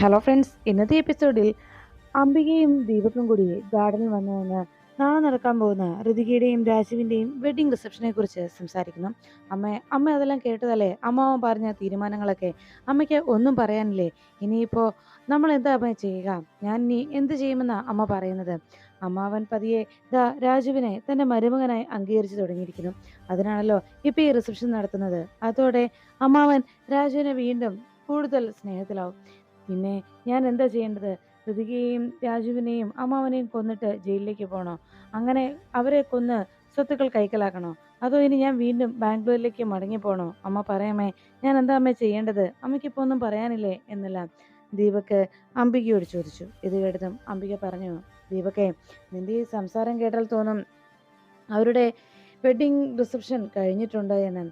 Hello friends ഇന്നത്തെ എപ്പിസോഡിൽ അംബികയും ദീപക്കും കൂടി ഗാർഡനിൽ വന്നു നിന്ന് നാളെ നടക്കാൻ പോകുന്ന ഋതികയുടെയും രാജുവിന്റെയും വെഡിങ് റിസപ്ഷനെ കുറിച്ച് സംസാരിക്കുന്നു. അമ്മ അമ്മ അതെല്ലാം കേട്ടതല്ലേ? അമ്മാവൻ പറഞ്ഞ തീരുമാനങ്ങളൊക്കെ അമ്മയ്ക്ക് ഒന്നും പറയാനില്ലേ? ഇനിയിപ്പോൾ നമ്മൾ എന്താ അമ്മ ചെയ്യുക? ഞാൻ ഇനി എന്ത് ചെയ്യുമെന്നാണ് അമ്മ പറയുന്നത്? അമ്മാവൻ പതിയെ ദാ രാജുവിനെ തന്റെ മരുമകനായി അംഗീകരിച്ചു തുടങ്ങിയിരിക്കുന്നു. അതിനാണല്ലോ ഇപ്പോൾ ഈ റിസപ്ഷൻ നടത്തുന്നത്. അതോടെ അമ്മാവൻ രാജുവിനെ വീണ്ടും കൂടുതൽ സ്നേഹത്തിലാവും. പിന്നെ ഞാൻ എന്താ ചെയ്യേണ്ടത്? ഋതികയെയും രാജുവിനെയും അമ്മാവനെയും കൊന്നിട്ട് ജയിലിലേക്ക് പോകണോ അങ്ങനെ അവരെ കൊന്ന് സ്വത്തുക്കൾ കൈക്കലാക്കണോ? അതോ ഇനി ഞാൻ വീണ്ടും ബാംഗ്ലൂരിലേക്ക് മടങ്ങി പോകണോ അമ്മ പറയാമേ ഞാൻ എന്താ അമ്മ ചെയ്യേണ്ടത്? അമ്മയ്ക്ക് ഇപ്പോൾ ഒന്നും പറയാനില്ലേ എന്നെല്ലാം. ദീപക്ക് അംബികയോട് ചോദിച്ചു. ഇത് കേട്ടതും അംബിക പറഞ്ഞു ദീപക്കെ നിന്റെ ഈ സംസാരം കേട്ടാൽ തോന്നും അവരുടെ വെഡിങ് റിസപ്ഷൻ കഴിഞ്ഞിട്ടുണ്ട് എന്ന്.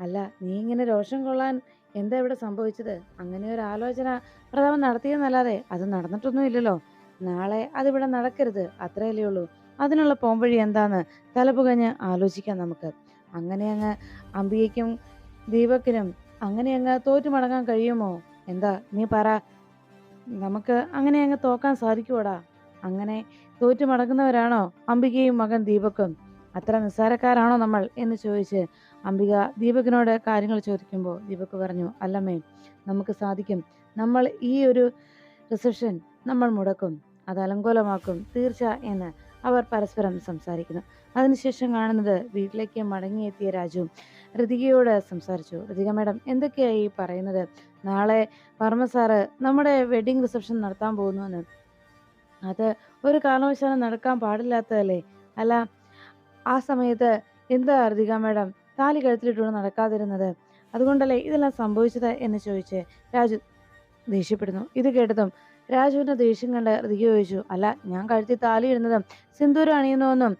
അല്ല നീ ഇങ്ങനെ രോഷം കൊള്ളാൻ എന്താ ഇവിടെ സംഭവിച്ചത്? അങ്ങനെ ഒരു ആലോചന പ്രതാപൻ നടത്തിയെന്നല്ലാതെ അത് നടന്നിട്ടൊന്നും ഇല്ലല്ലോ നാളെ അതിവിടെ നടക്കരുത് അത്രയല്ലേ ഉള്ളൂ. അതിനുള്ള പോംവഴി എന്താന്ന് തലപുകഞ്ഞ് ആലോചിക്കാം നമുക്ക്. അങ്ങനെ അങ്ങ് അംബികയ്ക്കും ദീപക്കിനും അങ്ങനെ അങ്ങ് തോറ്റു മടങ്ങാൻ കഴിയുമോ? എന്താ നീ പറ. നമുക്ക് അങ്ങനെ അങ്ങ് തോക്കാൻ സാധിക്കുവോടാ? അങ്ങനെ തോറ്റു മടങ്ങുന്നവരാണോ അംബികയും മകൻ ദീപക്കും? അത്ര നിസ്സാരക്കാരാണോ നമ്മൾ? എന്ന് ചോദിച്ച് അംബിക ദീപകിനോട് കാര്യങ്ങൾ ചോദിക്കുമ്പോൾ ദീപക് പറഞ്ഞു അല്ലമ്മേ നമുക്ക് സാധിക്കും. നമ്മൾ ഈ ഒരു റിസപ്ഷൻ നമ്മൾ മുടക്കും അത് അലങ്കോലമാക്കും തീർച്ച എന്ന് അവർ പരസ്പരം സംസാരിക്കുന്നു. അതിനുശേഷം കാണുന്നത് വീട്ടിലേക്ക് മടങ്ങിയെത്തിയ രാജു ഋതികയോട് സംസാരിച്ചു. ഋതിക മാഡം എന്തൊക്കെയായി പറയുന്നത്? നാളെ വർമ്മ സാറ് നമ്മുടെ വെഡിങ് റിസപ്ഷൻ നടത്താൻ പോകുന്നു പോകുന്നുവെന്ന്. അത് ഒരു കാരണവശാലും നടക്കാൻ പാടില്ലാത്തതല്ലേ? അല്ല ആ സമയത്ത് എന്താ ഋതിക മാഡം? താലി കഴുത്തിലിട്ടുകൊണ്ട് നടക്കാതിരുന്നത്. അതുകൊണ്ടല്ലേ ഇതെല്ലാം സംഭവിച്ചത് എന്ന് ചോദിച്ച് രാജു ദേഷ്യപ്പെടുന്നു. ഇത് കേട്ടതും രാജുവിന്റെ ദേഷ്യം കണ്ട് ഋതിക ചോദിച്ചു അല്ല ഞാൻ കഴുത്തിൽ താലി ഇടുന്നതും സിന്ദൂരം അണിയുന്നതൊന്നും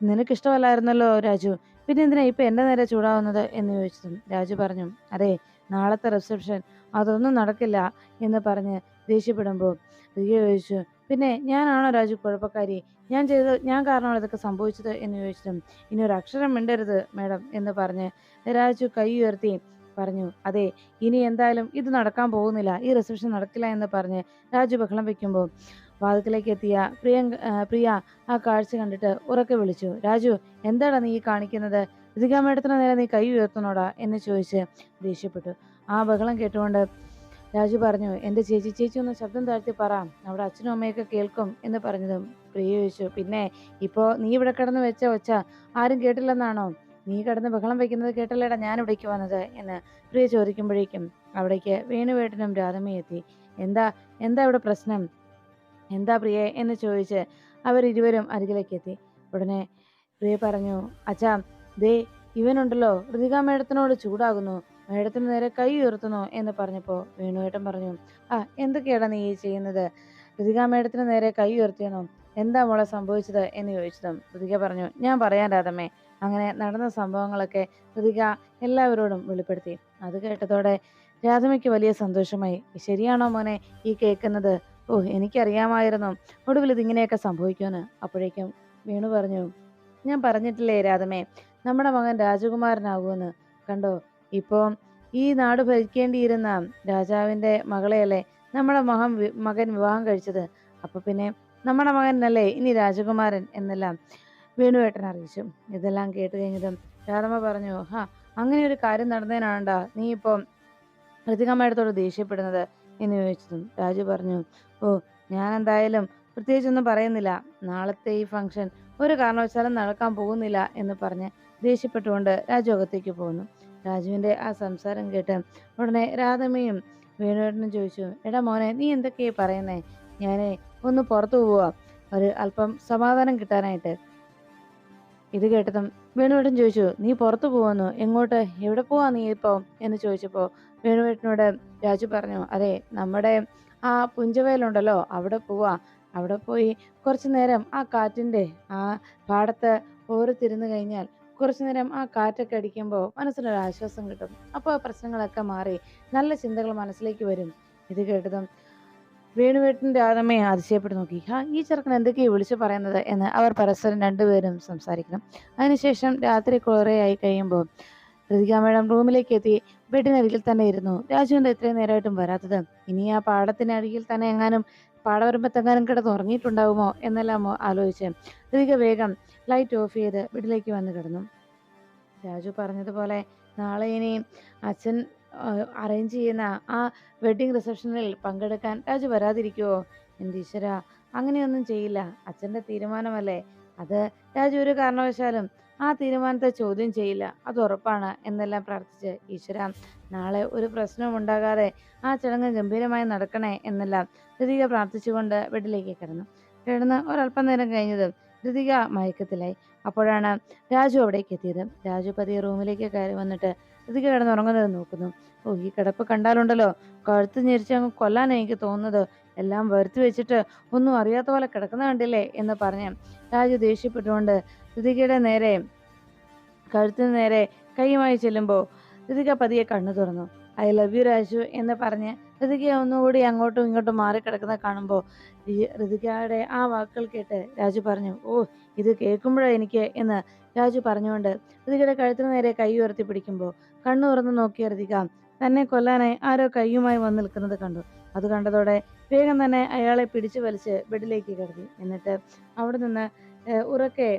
നിനക്കിഷ്ടമല്ലായിരുന്നല്ലോ രാജു. പിന്നെ എന്തിനാ ഇപ്പൊ എന്റെ നേരെ ചൂടാവുന്നത്? എന്ന് ചോദിച്ചതും രാജു പറഞ്ഞു അതെ നാളത്തെ റിസപ്ഷൻ അതൊന്നും നടക്കില്ല എന്ന് പറഞ്ഞ് ദേഷ്യപ്പെടുമ്പോൾ ഋതിക ചോദിച്ചു പിന്നെ ഞാനാണോ രാജു കുഴപ്പക്കാരി? ഞാൻ ചെയ്ത് ഞാൻ കാരണമാണ് ഇതൊക്കെ സംഭവിച്ചത് എന്ന് ചോദിച്ചതും ഇനി ഒരു അക്ഷരം മിണ്ടരുത് മേഡം എന്ന് പറഞ്ഞ് രാജു കൈ ഉയർത്തി പറഞ്ഞു അതെ ഇനി എന്തായാലും ഇത് നടക്കാൻ പോകുന്നില്ല ഈ റിസപ്ഷൻ നടക്കില്ല എന്ന് പറഞ്ഞ് രാജു ബഹളം വെക്കുമ്പോൾ വാതിക്കലേക്ക് എത്തിയ പ്രിയ പ്രിയ ആ കാഴ്ച കണ്ടിട്ട് ഉറക്കെ വിളിച്ചു രാജു എന്താടാ നീ കാണിക്കുന്നത്? ഋതിക മേഡത്തിന് നേരെ നീ കൈ ഉയർത്തുന്നോടാ? എന്ന് ചോദിച്ച് ദേഷ്യപ്പെട്ടു. ആ ബഹളം കേട്ടുകൊണ്ട് രാജു പറഞ്ഞു എന്റെ ചേച്ചി ചേച്ചി ഒന്ന് ശബ്ദം താഴ്ത്തി പറ. അവിടെ അച്ഛനും അമ്മയൊക്കെ കേൾക്കും എന്ന് പറഞ്ഞതും പ്രിയ ചോദിച്ചു. പിന്നെ ഇപ്പോൾ നീ ഇവിടെ കിടന്ന് വെച്ച ഒച്ച ആരും കേട്ടില്ലെന്നാണോ? നീ കിടന്ന് ബഹളം വയ്ക്കുന്നത് കേട്ടല്ലേടാ ഞാൻ ഇവിടേക്ക് വന്നത്? എന്ന് പ്രിയ ചോദിക്കുമ്പോഴേക്കും അവിടേക്ക് വേണുവേട്ടനും രാധമയും എത്തി. എന്താ എന്താ ഇവിടെ പ്രശ്നം? എന്താ പ്രിയ? എന്ന് ചോദിച്ച് അവരിരുവരും അരികിലേക്ക് എത്തി. ഉടനെ പ്രിയ പറഞ്ഞു അച്ഛാ ദേ ഇവനുണ്ടല്ലോ. ഋതിക മേഡത്തിനോട് ചൂടാകുന്നു. മേഡത്തിന് നേരെ കൈ ഉയർത്തുന്നു എന്ന് പറഞ്ഞപ്പോൾ വേണുവേട്ടൻ പറഞ്ഞു ആ എന്തൊക്കെയാടാ നീ ചെയ്യുന്നത്? ഋതിക മേഡത്തിന് നേരെ കൈ ഉയർത്തിയെന്നോ എന്താ മോളെ സംഭവിച്ചത്? എന്ന് ചോദിച്ചതും ഋതിക പറഞ്ഞു ഞാൻ പറയാൻ രാധമ്മേ. അങ്ങനെ നടന്ന സംഭവങ്ങളൊക്കെ ഋതിക എല്ലാവരോടും വെളിപ്പെടുത്തി. അത് കേട്ടതോടെ രാധമയ്ക്ക് വലിയ സന്തോഷമായി. ശരിയാണോ മോനെ ഈ കേൾക്കുന്നത് ഓ എനിക്കറിയാമായിരുന്നു. ഒടുവിൽ ഇതിങ്ങനെയൊക്കെ സംഭവിക്കുമെന്ന്. അപ്പോഴേക്കും വീണു പറഞ്ഞു ഞാൻ പറഞ്ഞിട്ടില്ലേ രാധമേ നമ്മുടെ മകൻ രാജകുമാരനാകുമെന്ന്. കണ്ടോ ഇപ്പോൾ ഈ നാട് ഭരിക്കേണ്ടിയിരുന്ന രാജാവിന്റെ മകളെയല്ലേ നമ്മുടെ മകൻ മകൻ വിവാഹം കഴിച്ചത്? അപ്പോൾ പിന്നെ നമ്മുടെ മകനല്ലേ ഇനി രാജകുമാരൻ എന്നെല്ലാം വേണുവേട്ടൻ അറിയിച്ചു. ഇതെല്ലാം കേട്ട് കഴിഞ്ഞതും രാധമ്മ പറഞ്ഞു ഹാ അങ്ങനെ ഒരു കാര്യം നടന്നതിനാണ്ടാ നീ ഇപ്പോൾ ഋതികമ്മയുടെ ദേഷ്യപ്പെടുന്നത്? എന്ന് ചോദിച്ചതും രാജു പറഞ്ഞു ഓ ഞാൻ എന്തായാലും പ്രത്യേകിച്ചൊന്നും പറയുന്നില്ല. നാളത്തെ ഈ ഫംഗ്ഷൻ ഒരു കാരണവശാലും നടക്കാൻ പോകുന്നില്ല എന്ന് പറഞ്ഞ് ദേഷ്യപ്പെട്ടുകൊണ്ട് രാജു അകത്തേക്ക് പോകുന്നു രാജുവിന്റെ ആ സംസാരം കേട്ട് ഉടനെ രാധമ്മയും വേണുവേട്ടനും ചോദിച്ചു എടാ മോനെ നീ എന്തൊക്കെയാ പറയുന്നേ? ഞാൻ ഒന്ന് പുറത്തു പോവാ. ഒരു അല്പം സമാധാനം കിട്ടാനായിട്ട്. ഇത് കേട്ടതും വേണുവേട്ടൻ ചോദിച്ചു നീ പുറത്തു പോവാന്നു? എങ്ങോട്ട്? എവിടെ പോവാ നീ ഇപ്പോൾ എന്ന് ചോദിച്ചപ്പോൾ വേണുവേട്ടനോട് രാജു പറഞ്ഞു അതെ നമ്മുടെ ആ പുഞ്ചവയലുണ്ടല്ലോ അവിടെ പോവാ. അവിടെ പോയി കുറച്ചു നേരം ആ കാറ്റിന്റെ ആ പാടത്ത് ഓരത്തിരുന്ന് കഴിഞ്ഞാൽ കുറച്ചു നേരം ആ കാറ്റൊക്കെ അടിക്കുമ്പോൾ മനസ്സിനൊരു ആശ്വാസം കിട്ടും. അപ്പോൾ പ്രശ്നങ്ങളൊക്കെ മാറി നല്ല ചിന്തകൾ മനസ്സിലേക്ക് വരും. ഇത് കേട്ടതും വേണുവേട്ടന്റെ ആദമയെ അതിശയപ്പെട്ട് നോക്കി. ഹാ ഈ ചെറുക്കൻ എന്തൊക്കെയാണ് വിളിച്ചു പറയുന്നത്? എന്ന് അവർ പരസ്പരം രണ്ടുപേരും സംസാരിക്കണം. അതിനുശേഷം രാത്രി കുറേയായി കഴിയുമ്പോൾ ഋതിക മേഡം റൂമിലേക്ക് എത്തി. ബെഡിനരികിൽ തന്നെ ഇരുന്നു. രാജു എന്താ ഇത്രയും നേരമായിട്ടും വരാത്തത് ഇനി ആ പാടത്തിനരികിൽ തന്നെ എങ്ങാനും പാടവരമ്പത്തെങ്ങാനും കിടന്ന് ഉറങ്ങിയിട്ടുണ്ടാവുമോ എന്നെല്ലാം ആലോചിച്ച് ഋതിക വേഗം ലൈറ്റ് ഓഫ് ചെയ്ത് വീട്ടിലേക്ക് വന്ന് കിടന്നു. രാജു പറഞ്ഞതുപോലെ നാളെ ഇനി അച്ഛൻ അറേഞ്ച് ചെയ്യുന്ന ആ വെഡ്ഡിങ് റിസപ്ഷനിൽ പങ്കെടുക്കാൻ രാജു വരാതിരിക്കുവോ? എന്റെ ഈശ്വര അങ്ങനെയൊന്നും ചെയ്യില്ല. അച്ഛന്റെ തീരുമാനമല്ലേ? അത് രാജു ഒരു കാരണവശാലും ആ തീരുമാനത്തെ ചോദ്യം ചെയ്യില്ല. അത് ഉറപ്പാണ് എന്നെല്ലാം പ്രാർത്ഥിച്ച് ഈശ്വര നാളെ ഒരു പ്രശ്നവും ഉണ്ടാകാതെ ആ ചടങ്ങ് ഗംഭീരമായി നടക്കണേ എന്നെല്ലാം ഋതിക പ്രാർത്ഥിച്ചുകൊണ്ട് വീട്ടിലേക്ക് കിടന്നു. കിടന്ന് ഒരല്പം നേരം കഴിഞ്ഞത് ഋതിക മയക്കത്തിലായി. അപ്പോഴാണ് രാജു അവിടേക്ക് എത്തിയത്. രാജു പതിയെ റൂമിലേക്ക് കയറി വന്നിട്ട് ഋതിക കിടന്നുറങ്ങുന്നത് നോക്കുന്നു. ഓ ഈ കിടപ്പ് കണ്ടാലുണ്ടല്ലോ. കഴുത്ത് ഞെരിച്ച് അങ്ങ് കൊല്ലാൻ എനിക്ക് തോന്നുന്നത്. എല്ലാം വരുത്തി വെച്ചിട്ട് ഒന്നും അറിയാത്ത പോലെ കിടക്കുന്ന കണ്ടില്ലേ എന്ന് പറഞ്ഞ് രാജു ദേഷ്യപ്പെട്ടുകൊണ്ട് ഋതികയുടെ നേരെ കഴുത്തിന് നേരെ കൈയുമായി ചെല്ലുമ്പോൾ ഋതിക പതിയെ കണ്ണു തുറന്നു. ഐ ലവ് യു രാജു എന്ന് പറഞ്ഞ് ഋതിക ഒന്നുകൂടി അങ്ങോട്ടും ഇങ്ങോട്ടും കിടക്കുന്ന കാണുമ്പോൾ ഋതികയുടെ ആ വാക്കുകൾ കേട്ട് രാജു പറഞ്ഞു ഓ ഇത് കേൾക്കുമ്പോഴാണ് എനിക്ക് എന്ന് രാജു പറഞ്ഞുകൊണ്ട് ഋതികയുടെ കഴുത്തിന് നേരെ കൈ ഉയർത്തി പിടിക്കുമ്പോൾ കണ്ണു തുറന്ന് നോക്കിയ ഋതിക തന്നെ കൊല്ലാനായി ആരോ കൈയുമായി വന്ന് നിൽക്കുന്നത് കണ്ടു. അത് കണ്ടതോടെ വേഗം തന്നെ അയാളെ പിടിച്ചു വലിച്ച് ബെഡിലേക്ക് കിടത്തി. എന്നിട്ട് അവിടെ നിന്ന് ഉറക്കെ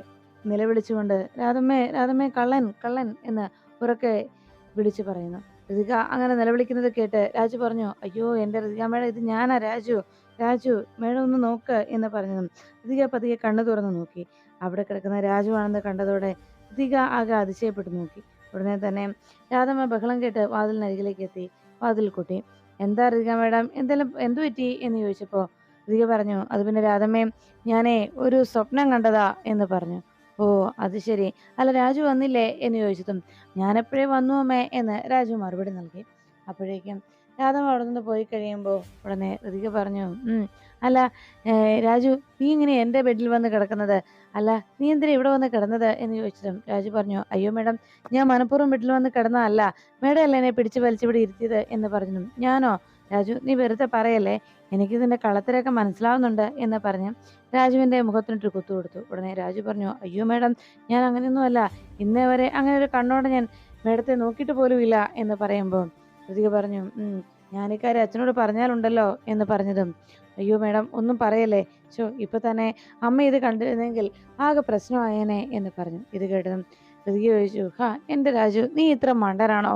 നിലവിളിച്ചുകൊണ്ട് രാധമ്മേ രാധമ്മേ കള്ളൻ കള്ളൻ എന്ന് ഉറക്കെ വിളിച്ചു പറയുന്നു. ഋതിക അങ്ങനെ നിലവിളിക്കുന്നത് കേട്ട് രാജു പറഞ്ഞു അയ്യോ എന്റെ ഋതിക മേഡം ഇത് ഞാനാ രാജു രാജു മേഡം ഒന്ന് നോക്ക് എന്ന് പറഞ്ഞു ഋതിക പതിയെ കണ്ണു തുറന്ന് നോക്കി. അവിടെ കിടക്കുന്ന രാജു ആണെന്ന് കണ്ടതോടെ ഋതിക ആകെ അതിശയപ്പെട്ടു നോക്കി. ഉടനെ തന്നെ രാധമ്മ ബഹളം കേട്ട് വാതിലിനരികിലേക്ക് എത്തി വാതിൽ കൊട്ടി. എന്താ ഋതിക മേഡം? എന്തെല്ലാം എന്തു പറ്റി? എന്ന് ചോദിച്ചപ്പോൾ ഋതിക പറഞ്ഞു അത് പിന്നെ രാധമ്മേ ഞാനേ ഒരു സ്വപ്നം കണ്ടതാ എന്ന് പറഞ്ഞു. ഓ അത് ശരി. അല്ല രാജു വന്നില്ലേ? എന്ന് ചോദിച്ചതും ഞാനെപ്പോഴേ വന്നു അമ്മേ എന്ന് രാജു മറുപടി നൽകി. അപ്പോഴേക്കും രാധമ്മ അവിടെ നിന്ന് പോയി കഴിയുമ്പോൾ ഉടനെ ഋതിക പറഞ്ഞു അല്ല രാജു നീ ഇങ്ങനെ എന്റെ ബെഡിൽ വന്ന് കിടക്കുന്നത്? അല്ല നീ എന്തിനാ ഇവിടെ വന്ന് കിടന്നത്? എന്ന് ചോദിച്ചതും രാജു പറഞ്ഞു അയ്യോ മേഡം ഞാൻ മനഃപൂർവം ബെഡിൽ വന്ന് കിടന്നതല്ല. മേഡം അല്ല എന്നെ പിടിച്ച് വലിച്ചിവിടെ ഇരുത്തിയത്? എന്ന് പറഞ്ഞു ഞാനോ? രാജു നീ വെറുതെ പറയല്ലേ? എനിക്കിതിന്റെ കളത്തിലൊക്കെ മനസ്സിലാവുന്നുണ്ട് എന്ന് പറഞ്ഞു രാജുവിന്റെ മുഖത്തിനൊരു കുത്തു കൊടുത്തു. ഉടനെ രാജു പറഞ്ഞു അയ്യോ മേഡം ഞാൻ അങ്ങനെയൊന്നുമല്ല. ഇന്നേ വരെ അങ്ങനെ ഒരു കണ്ണോടെ ഞാൻ മേഡത്തെ നോക്കിയിട്ട് പോലും ഇല്ല എന്ന് പറയുമ്പോൾ ഋതിക പറഞ്ഞു "ഉം, ഞാൻ ഇക്കാര്യം അച്ഛനോട് പറഞ്ഞാലുണ്ടല്ലോ എന്ന് പറഞ്ഞതും. അയ്യോ മേഡം ഒന്നും പറയല്ലേ? ചോ ഇപ്പൊ തന്നെ അമ്മ ഇത് കണ്ടിരുന്നെങ്കിൽ ആകെ പ്രശ്നമായേനെ എന്ന് പറഞ്ഞു. ഇത് കേട്ടതും ഋതിക ചോദിച്ചു ഹാ എന്റെ രാജു നീ ഇത്ര മണ്ടനാണോ?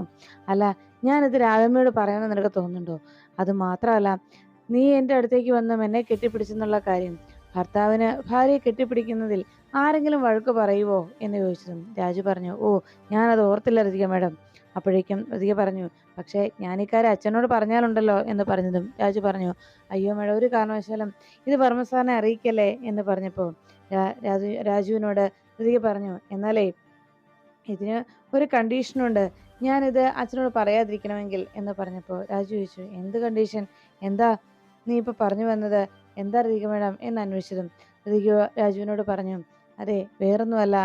അല്ല ഞാനിത് രാധമ്മയോട് പറയണമെന്ന് നിനക്ക് തോന്നുന്നുണ്ടോ? അത് മാത്രമല്ല നീ എന്റെ അടുത്തേക്ക് വന്നും എന്നെ കെട്ടിപ്പിടിച്ചെന്നുള്ള കാര്യം. ഭർത്താവിന് ഭാര്യയെ കെട്ടിപ്പിടിക്കുന്നതിൽ ആരെങ്കിലും വഴക്ക് പറയുവോ? എന്ന് ചോദിച്ചതും രാജു പറഞ്ഞു ഓ ഞാനത് ഓർത്തില്ല ഋതിക മേഡം. അപ്പോഴേക്കും ഋതിക പറഞ്ഞു പക്ഷേ ഞാൻ ഇക്കാര്യം അച്ഛനോട് പറഞ്ഞാലുണ്ടല്ലോ എന്ന് പറഞ്ഞതും. രാജു പറഞ്ഞു അയ്യോ മേഡം ഒരു കാരണവശാലും ഇത് വർമ്മ സാറിനെ അറിയിക്കല്ലേ? എന്ന് പറഞ്ഞപ്പോൾ രാജു രാജുവിനോട് പതിയെ പറഞ്ഞു എന്നാലേ ഇതിന് ഒരു കണ്ടീഷനുണ്ട് ഞാനിത് അച്ഛനോട് പറയാതിരിക്കണമെങ്കിൽ. എന്ന് പറഞ്ഞപ്പോൾ രാജു ചോദിച്ചു എന്ത് കണ്ടീഷൻ എന്താ നീ ഇപ്പോൾ പറഞ്ഞു വന്നത്? എന്താ ഋതിക മേഡം? എന്ന് അന്വേഷിച്ചതും ഋതിക രാജുവിനോട് പറഞ്ഞു അതെ വേറൊന്നുമല്ല.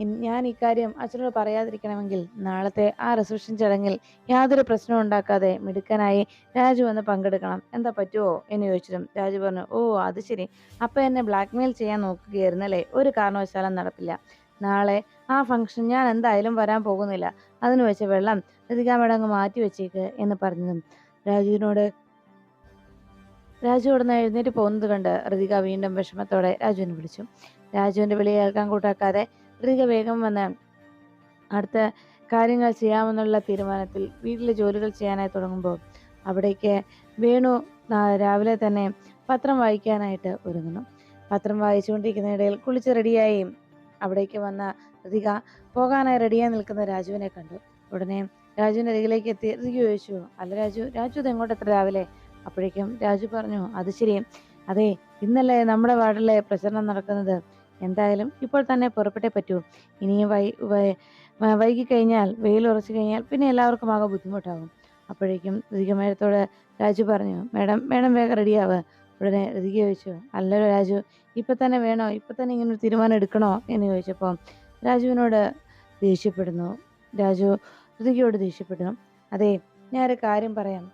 ഞാൻ ഇക്കാര്യം അച്ഛനോട് പറയാതിരിക്കണമെങ്കിൽ നാളത്തെ ആ റിസപ്ഷൻ ചടങ്ങിൽ യാതൊരു പ്രശ്നവും ഉണ്ടാക്കാതെ മിടുക്കനായി രാജു വന്ന് പങ്കെടുക്കണം. എന്താ പറ്റുമോ എന്ന് ചോദിച്ചതും രാജു പറഞ്ഞു ഓ അത് ശരി. അപ്പം എന്നെ ബ്ലാക്ക്മെയിൽ ചെയ്യാൻ നോക്കുകയായിരുന്നല്ലേ? ഒരു കാരണവശാലും നടപ്പില്ല നാളെ ആ ഫംഗ്ഷൻ ഞാൻ എന്തായാലും വരാൻ പോകുന്നില്ല. അതിന് വെച്ച വെള്ളം അങ്ങ് മാറ്റി വെച്ചേക്ക് എന്ന് പറഞ്ഞതും. രാജുവിനോട് രാജു ഉടനെ എഴുന്നേറ്റ് പോകുന്നത് കണ്ട് ഋതിക വീണ്ടും വിഷമത്തോടെ രാജുവിനെ വിളിച്ചു. രാജുവിന്റെ വിളി കേൾക്കാൻ കൂട്ടാക്കാതെ ഋതിക വേഗം വന്ന് അടുത്ത കാര്യങ്ങൾ ചെയ്യാമെന്നുള്ള തീരുമാനത്തിൽ വീട്ടിലെ ജോലികൾ ചെയ്യാനായി തുടങ്ങുമ്പോൾ അവിടേക്ക് വേണു രാവിലെ തന്നെ പത്രം വായിക്കാനായിട്ട് ഒരുങ്ങുന്നു. പത്രം വായിച്ചുകൊണ്ടിരിക്കുന്നതിനിടയിൽ കുളിച്ച് റെഡിയായി അവിടേക്ക് വന്ന ഋതിക പോകാനായി റെഡിയായി നിൽക്കുന്ന രാജുവിനെ കണ്ടു. ഉടനെ രാജുവിന്റെ അരികിലേക്ക് എത്തി. ഋതിക ചോദിച്ചു അല്ല രാജു രാജു ഇത് എങ്ങോട്ട് എത്ര രാവിലെ? അപ്പോഴേക്കും രാജു പറഞ്ഞു അത് ശരി. അതെ ഇന്നല്ലേ നമ്മുടെ വാർഡിലെ പ്രചരണം നടക്കുന്നത്. എന്തായാലും ഇപ്പോൾ തന്നെ പുറപ്പെട്ടേ പറ്റൂ. ഇനിയും വൈ വൈകി കഴിഞ്ഞാൽ വെയിൽ ഉറച്ചു കഴിഞ്ഞാൽ പിന്നെ എല്ലാവർക്കും ആകെ ബുദ്ധിമുട്ടാകും. അപ്പോഴേക്കും ഋതിക രാജു പറഞ്ഞു മേഡം മേഡം വേഗം റെഡിയാവുക ഉടനെ ഋതിക ചോദിച്ചു അല്ലല്ലോ രാജു ഇപ്പം തന്നെ വേണോ? ഇപ്പം തന്നെ ഇങ്ങനെ തീരുമാനം എടുക്കണോ? എന്ന് ചോദിച്ചപ്പോൾ രാജുവിനോട് ദേഷ്യപ്പെടുന്നു. രാജു ഋതികയോട് ദേഷ്യപ്പെടുന്നു അതെ ഞാനൊരു കാര്യം പറയാം.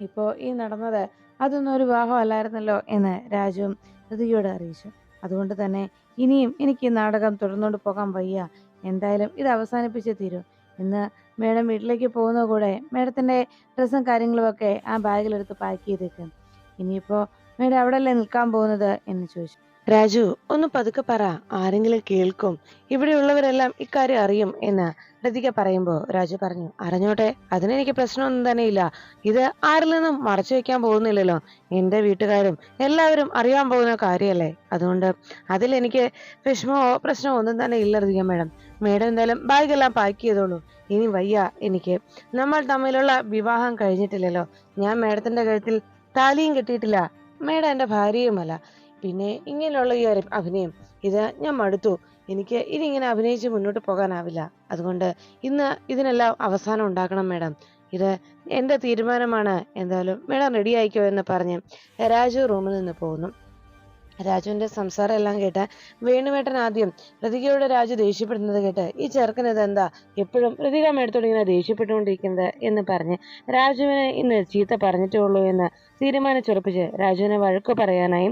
ഇപ്പോൾ ഈ നടന്നത് അതൊന്നും ഒരു വിവാഹം അല്ലായിരുന്നല്ലോ എന്ന് രാജു ഋതികയോട് അറിയിച്ചു. അതുകൊണ്ട് തന്നെ ഇനിയും എനിക്ക് ഈ നാടകം തുടർന്നുകൊണ്ട് പോകാൻ വയ്യ. എന്തായാലും ഇത് അവസാനിപ്പിച്ചേ തീരൂ. ഇന്ന് മേഡം വീട്ടിലേക്ക് പോകുന്ന കൂടെ മേഡത്തിന്റെ ഡ്രസ്സും കാര്യങ്ങളുമൊക്കെ ആ ബാഗിലെടുത്ത് പാക്ക് ചെയ്തേക്കും. ഇനിയിപ്പോൾ മേഡം അവിടെയല്ലേ നിൽക്കാൻ പോകുന്നത് എന്ന് ചോദിച്ചു. രാജു ഒന്ന് പതുക്കെ പറ. ആരെങ്കിലും കേൾക്കും. ഇവിടെയുള്ളവരെല്ലാം ഇക്കാര്യം അറിയും എന്ന് ലതിക പറയുമ്പോ രാജു പറഞ്ഞു അറിഞ്ഞോട്ടെ അതിനെനിക്ക് പ്രശ്നമൊന്നും തന്നെ ഇല്ല ഇത് ആരിൽ നിന്നും മറച്ചു വെക്കാൻ പോകുന്നില്ലല്ലോ. എന്റെ വീട്ടുകാരും എല്ലാവരും അറിയാൻ പോകുന്ന കാര്യമല്ലേ? അതുകൊണ്ട് അതിൽ എനിക്ക് വിഷമമോ പ്രശ്നമോ ഒന്നും തന്നെ ഇല്ല ലതിക മേഡം. മേഡം എന്തായാലും ബാഗെല്ലാം പാക്ക് ചെയ്തോളൂ. ഇനി വയ്യ എനിക്ക്. നമ്മൾ തമ്മിലുള്ള വിവാഹം കഴിഞ്ഞിട്ടില്ലല്ലോ. ഞാൻ മേഡത്തിന്റെ കഴുത്തിൽ താലിയും കെട്ടിയിട്ടില്ല. മേഡം എന്റെ ഭാര്യയുമല്ല. പിന്നെ ഇങ്ങനെയുള്ള ഈ അഭിനയം. ഇത് ഞാൻ മടുത്തു. എനിക്ക് ഇനി ഇങ്ങനെ അഭിനയിച്ച് മുന്നോട്ട് പോകാനാവില്ല. അതുകൊണ്ട് ഇന്ന് ഇതിനെല്ലാം അവസാനം ഉണ്ടാക്കണം മേഡം. ഇത് എന്റെ തീരുമാനമാണ്. എന്തായാലും മേഡം റെഡി ആയിക്കോ എന്ന് പറഞ്ഞ് രാജു റൂമിൽ നിന്ന് പോകുന്നു. രാജുവിന്റെ സംസാരം എല്ലാം കേട്ട് വേണുവേട്ടൻ ആദ്യം ഹൃതികയോട് രാജു ദേഷ്യപ്പെടുന്നത് കേട്ട് ഈ ചെറുക്കൻ എന്താ എപ്പോഴും ഹൃതിക മേടത്തോട് ഇങ്ങനെ ദേഷ്യപ്പെട്ടുകൊണ്ടിരിക്കുന്നത്? എന്ന് പറഞ്ഞ് രാജുവിനെ ഇന്ന് ചീത്ത പറഞ്ഞിട്ടേ ഉള്ളൂ എന്ന് തീരുമാനിച്ചുറപ്പിച്ച് രാജുവിനെ വഴക്ക് പറയാനായി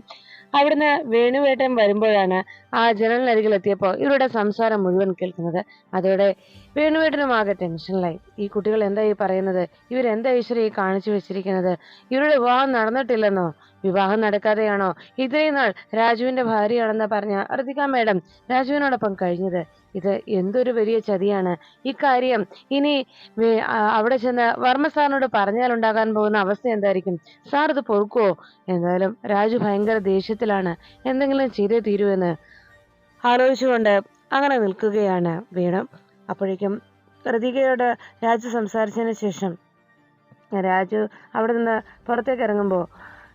അവിടുന്ന് വേണുവേട്ടൻ വരുമ്പോഴാണ് ആ ജനലിനരികിൽ എത്തിയപ്പോൾ ഇവരുടെ സംസാരം മുഴുവൻ കേൾക്കുന്നത്. അതോടെ വേണുവേട്ടനും ആകെ ടെൻഷനിലായി. ഈ കുട്ടികൾ എന്താ ഈ പറയുന്നത്? ഇവരെന്താ ഈശ്വരി കാണിച്ചു വെച്ചിരിക്കുന്നത്? ഇവരുടെ വിവാഹം നടന്നിട്ടില്ലെന്നോ? വിവാഹം നടക്കാതെയാണോ? ഇത്രയും നാൾ രാജുവിന്റെ ഭാര്യയാണെന്ന് പറഞ്ഞ അർദ്ധിക മേഡം രാജുവിനോടൊപ്പം കഴിഞ്ഞത്. ഇത് എന്തൊരു വലിയ ചതിയാണ്. ഇക്കാര്യം ഇനി അവിടെ ചെന്ന് വർമ്മ സാറിനോട് പറഞ്ഞാൽ ഉണ്ടാകാൻ പോകുന്ന അവസ്ഥ എന്തായിരിക്കും? സാർ ഇത് പൊറുക്കുവോ? എന്തായാലും രാജു ഭയങ്കര ദേഷ്യത്തിലാണ്. എന്തെങ്കിലും ചെയ്തേ തീരുവെന്ന് ആലോചിച്ചുകൊണ്ട് അങ്ങനെ നിൽക്കുകയാണ് വീണു. അപ്പോഴേക്കും കൃതികയോട് രാജു സംസാരിച്ചതിന് ശേഷം രാജു അവിടെ നിന്ന് പുറത്തേക്ക് ഇറങ്ങുമ്പോൾ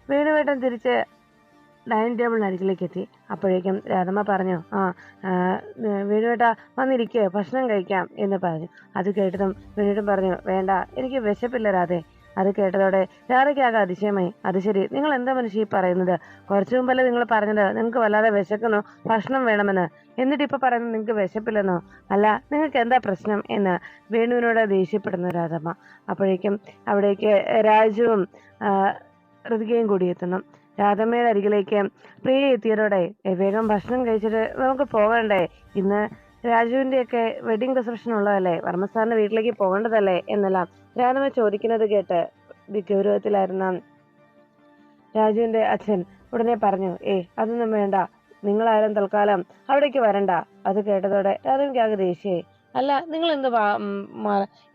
വേണുവേട്ടൻ തിരിച്ച് ഡൈനിങ് ടേബിളിന് അരികിലേക്ക് എത്തി. അപ്പോഴേക്കും രാധമ്മ പറഞ്ഞു ആ വേണുവേട്ട വന്നിരിക്കുക ഭക്ഷണം കഴിക്കാം എന്ന് പറഞ്ഞു. അത് കേട്ടതും വേണുവേട്ടൻ പറഞ്ഞു വേണ്ട എനിക്ക് വിശപ്പില്ല രാധേ അത് കേട്ടതോടെ ലാറയ്ക്കാകെ അതിശയമായി. അത് ശരി. നിങ്ങൾ എന്താ മനുഷ്യ ഈ പറയുന്നത്? കുറച്ചു മുമ്പല്ലേ നിങ്ങൾ പറഞ്ഞത് നിങ്ങൾക്ക് വല്ലാതെ വിശക്കുന്നു ഭക്ഷണം വേണമെന്ന്. എന്നിട്ട് ഇപ്പൊ പറയുന്നത് നിങ്ങൾക്ക് വിശപ്പില്ലെന്നോ? അല്ല നിങ്ങൾക്ക് എന്താ പ്രശ്നം എന്ന് വേണുവിനോട് ദേഷ്യപ്പെടുന്ന രാധമ്മ. അപ്പോഴേക്കും അവിടേക്ക് രാജുവും ഋതികയും കൂടി എത്തുന്നു. രാധമ്മയുടെ അരികിലേക്ക് പ്രിയ എത്തിയതോടെ വേഗം ഭക്ഷണം കഴിച്ചിട്ട് നമുക്ക് പോകണ്ടേ? ഇന്ന് രാജുവിന്റെയൊക്കെ വെഡിങ് റിസപ്ഷൻ ഉള്ളതല്ലേ? വർമ്മസാറിന്റെ വീട്ടിലേക്ക് പോകേണ്ടതല്ലേ? എന്നെല്ലാം രാധമ്മ ചോദിക്കുന്നത് കേട്ട് ഗൗരവത്തിലായിരുന്ന രാജുവിന്റെ അച്ഛൻ ഉടനെ പറഞ്ഞു ഏ അതൊന്നും വേണ്ട. നിങ്ങളാരും തൽക്കാലം അവിടേക്ക് വരണ്ട. അത് കേട്ടതോടെ രാധമ്മയ്ക്ക് ആകെ ദേഷ്യേ അല്ല നിങ്ങൾ എന്ത്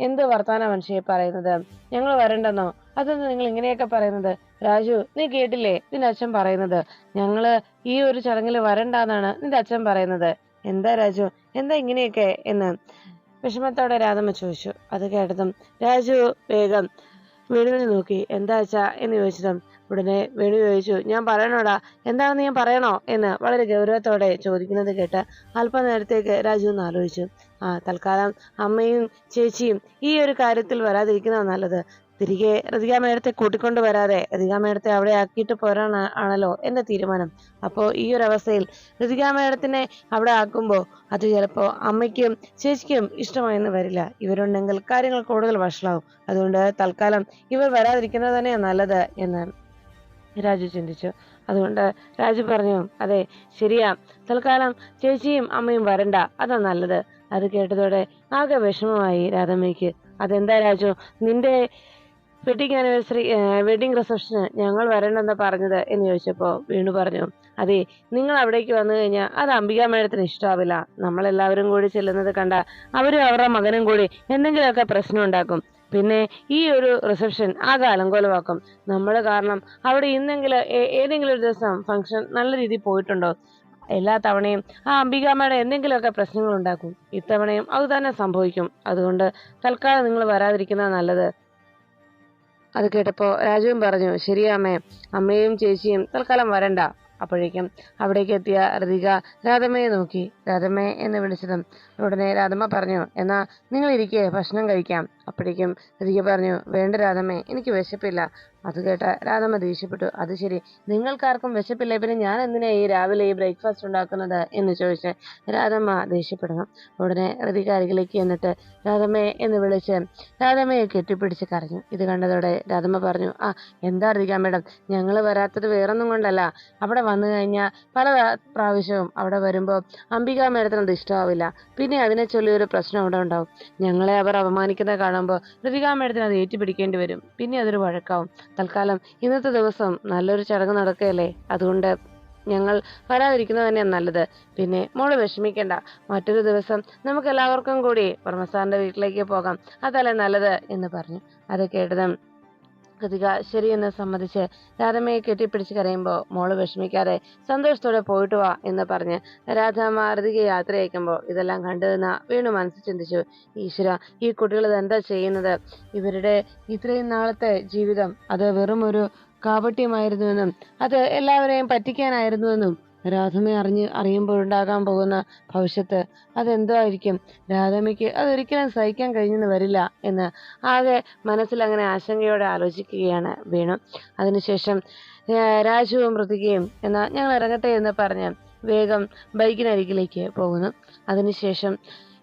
എന്ത് വർത്താന മനുഷ്യയെ പറയുന്നത്? ഞങ്ങൾ വരണ്ടെന്നോ? അതൊന്നും നിങ്ങൾ ഇങ്ങനെയൊക്കെ പറയുന്നത്? രാജു നീ കേട്ടില്ലേ നിന്റെ അച്ഛൻ പറയുന്നത്? ഞങ്ങൾ ഈ ഒരു ചടങ്ങിൽ വരണ്ടെന്നാണ് നിന്റെ അച്ഛൻ പറയുന്നത്. എന്താ രാജു? എന്താ ഇങ്ങനെയൊക്കെ എന്ന്? വിഷമത്തോടെ രാധമ്മ ചോദിച്ചു. അത് കേട്ടതും രാജു വേഗം വേണുവിനെ നോക്കി എന്താ അച്ഛാ? എന്ന് ചോദിച്ചതും ഉടനെ വേണു ചോദിച്ചു ഞാൻ പറയണോടാ? എന്താണെന്ന് ഞാൻ പറയണോ? എന്ന് വളരെ ഗൗരവത്തോടെ ചോദിക്കുന്നത് കേട്ട് അല്പനേരത്തേക്ക് രാജു ഒന്ന് ആലോചിച്ചു. ആ തൽക്കാലം അമ്മയും ചേച്ചിയും ഈ ഒരു കാര്യത്തിൽ വരാതിരിക്കുന്നതാണ് നല്ലത്. തിരികെ റതിക മേഡത്തെ കൂട്ടിക്കൊണ്ട് വരാതെ റതിക മേഡത്തെ അവിടെ ആക്കിയിട്ട് പോരാൻ ആണല്ലോ എന്റെ തീരുമാനം. അപ്പോൾ ഈ ഒരു അവസ്ഥയിൽ റതിക മേഡത്തിനെ അവിടെ ആക്കുമ്പോൾ അത് ചിലപ്പോൾ അമ്മയ്ക്കും ചേച്ചിക്കും ഇഷ്ടമായെന്ന് വരില്ല. ഇവരുണ്ടെങ്കിൽ കാര്യങ്ങൾ കൂടുതൽ വഷളാവും. അതുകൊണ്ട് തൽക്കാലം ഇവർ വരാതിരിക്കുന്നത് തന്നെയാണ് നല്ലത് എന്ന് രാജു ചിന്തിച്ചു. അതുകൊണ്ട് രാജു പറഞ്ഞു അതെ ശരിയാ. തൽക്കാലം ചേച്ചിയും അമ്മയും വരണ്ട. അതാ നല്ലത്. അത് കേട്ടതോടെ ആകെ വിഷമമായി രാധമ്മയ്ക്ക്. അതെന്താ രാജു? നിന്റെ വെഡിങ് ആനിവേഴ്സറി വെഡിങ് റിസപ്ഷന് ഞങ്ങൾ വരണമെന്ന് പറഞ്ഞത് എന്ന് ചോദിച്ചപ്പോൾ വീണു പറഞ്ഞു അതെ നിങ്ങൾ അവിടേക്ക് വന്നു കഴിഞ്ഞാൽ അത് അംബിക മേഡത്തിന് ഇഷ്ടാവില്ല. നമ്മളെല്ലാവരും കൂടി ചെല്ലുന്നത് കണ്ട അവരും അവരുടെ മകനും കൂടി എന്തെങ്കിലുമൊക്കെ പ്രശ്നം ഉണ്ടാക്കും. പിന്നെ ഈ ഒരു റിസപ്ഷൻ ആ കാലം അലങ്കോലമാക്കും. നമ്മൾ കാരണം അവിടെ ഇന്നെങ്കിലും ഏതെങ്കിലും ഒരു ദിവസം ഫംഗ്ഷൻ നല്ല രീതിയിൽ പോയിട്ടുണ്ടോ? എല്ലാ തവണയും ആ അംബികാമ്മയുടെ എന്തെങ്കിലുമൊക്കെ പ്രശ്നങ്ങൾ ഉണ്ടാക്കും. ഇത്തവണയും അത് തന്നെ സംഭവിക്കും. അതുകൊണ്ട് തൽക്കാലം നിങ്ങൾ വരാതിരിക്കുന്നത് നല്ലത്. അത് കേട്ടപ്പോൾ രാജുവും പറഞ്ഞു ശരിയാമ്മേ അമ്മയും ചേച്ചിയും തൽക്കാലം വരണ്ട. അപ്പോഴേക്കും അവിടേക്ക് എത്തിയ ഋതിക രാധമ്മയെ നോക്കി. രാധമ്മേ എന്ന് വിളിച്ചതും ഉടനെ രാധമ്മ പറഞ്ഞു എന്നാ നിങ്ങൾ ഇരിക്കേ ഭക്ഷണം കഴിക്കാം. അപ്പോഴേക്കും രതിക പറഞ്ഞു വേണ്ട രാധമ്മേ എനിക്ക് വിശപ്പില്ല. അത് കേട്ട രാധമ്മ ദേഷ്യപ്പെട്ടു അത് ശരി നിങ്ങൾക്കാർക്കും വിശപ്പില്ല പിന്നെ ഞാൻ എന്തിനാ ഈ രാവിലെ ഈ ബ്രേക്ക്ഫാസ്റ്റ് ഉണ്ടാക്കുന്നത്? എന്ന് ചോദിച്ച് രാധമ്മ ദേഷ്യപ്പെടുന്നു. ഉടനെ രതിക അരികിലേക്ക് എന്നിട്ട് രാധമ്മയെ എന്ന് വിളിച്ച് രാധമ്മയെ കെട്ടിപ്പിടിച്ച് കരഞ്ഞു. ഇത് കണ്ടതോടെ രാധമ്മ പറഞ്ഞു ആ എന്താ രതിക മേഡം ഞങ്ങൾ വരാത്തത് വേറൊന്നും കൊണ്ടല്ല. അവിടെ വന്നു കഴിഞ്ഞാൽ പല പ്രാവശ്യവും അവിടെ വരുമ്പോൾ അംബിക മേഡത്തിന് അത് ഇഷ്ടമാവില്ല പിന്നെ അതിനെ ചൊല്ലി ഒരു പ്രശ്നം അവിടെ ഉണ്ടാവും. ഞങ്ങളെ അവർ അപമാനിക്കുന്നത് കാണുമ്പോൾ ഋതികാ മേഡത്തിന് അത് ഏറ്റുപിടിക്കേണ്ടി വരും. പിന്നെ അതൊരു വഴക്കാവും. തൽക്കാലം ഇന്നത്തെ ദിവസം നല്ലൊരു ചടങ്ങ് നടക്കുകയല്ലേ? അതുകൊണ്ട് ഞങ്ങൾ വരാതിരിക്കുന്നത് തന്നെയാണ് നല്ലത്. പിന്നെ മോൾ വിഷമിക്കണ്ട. മറ്റൊരു ദിവസം നമുക്ക് എല്ലാവർക്കും കൂടി വർമ്മസാറിന്റെ വീട്ടിലേക്ക് പോകാം. അതല്ലേ നല്ലത് എന്ന് പറഞ്ഞു. അത് കേട്ടതും കൃതിക ശരിയെന്ന് സമ്മതിച്ച് രാധമ്മയെ കെട്ടിപ്പിടിച്ച് കരയുമ്പോൾ മോൾ വിഷമിക്കാതെ സന്തോഷത്തോടെ പോയിട്ട് വാ എന്ന് പറഞ്ഞ് രാധാമ്മ ഋതിക യാത്ര അയക്കുമ്പോൾ ഇതെല്ലാം കണ്ടുവെന്ന വീണു മനസ്സിൽ ചിന്തിച്ചു. ഈശ്വര ഈ കുട്ടികൾ ഇതെന്താ ചെയ്യുന്നത്? ഇവരുടെ ഇത്രയും നാളത്തെ ജീവിതം അത് വെറും ഒരു കാപട്യമായിരുന്നുവെന്നും അത് എല്ലാവരെയും പറ്റിക്കാനായിരുന്നുവെന്നും രാധമ്മ അറിഞ്ഞ് അറിയുമ്പോഴുണ്ടാകാൻ പോകുന്ന ഭവിഷ്യത്ത് അതെന്തായിരിക്കും? രാധമ്മയ്ക്ക് അതൊരിക്കലും സഹിക്കാൻ കഴിഞ്ഞെന്ന് വരില്ല എന്ന് ആകെ മനസ്സിൽ അങ്ങനെ ആശങ്കയോടെ ആലോചിക്കുകയാണ് വീണു. അതിനുശേഷം രാജുവും മൃതികയും എന്നാൽ ഞങ്ങൾ ഇറങ്ങട്ടെ എന്ന് പറഞ്ഞ് വേഗം ബൈക്കിനരികിലേക്ക് പോകുന്നു. അതിനുശേഷം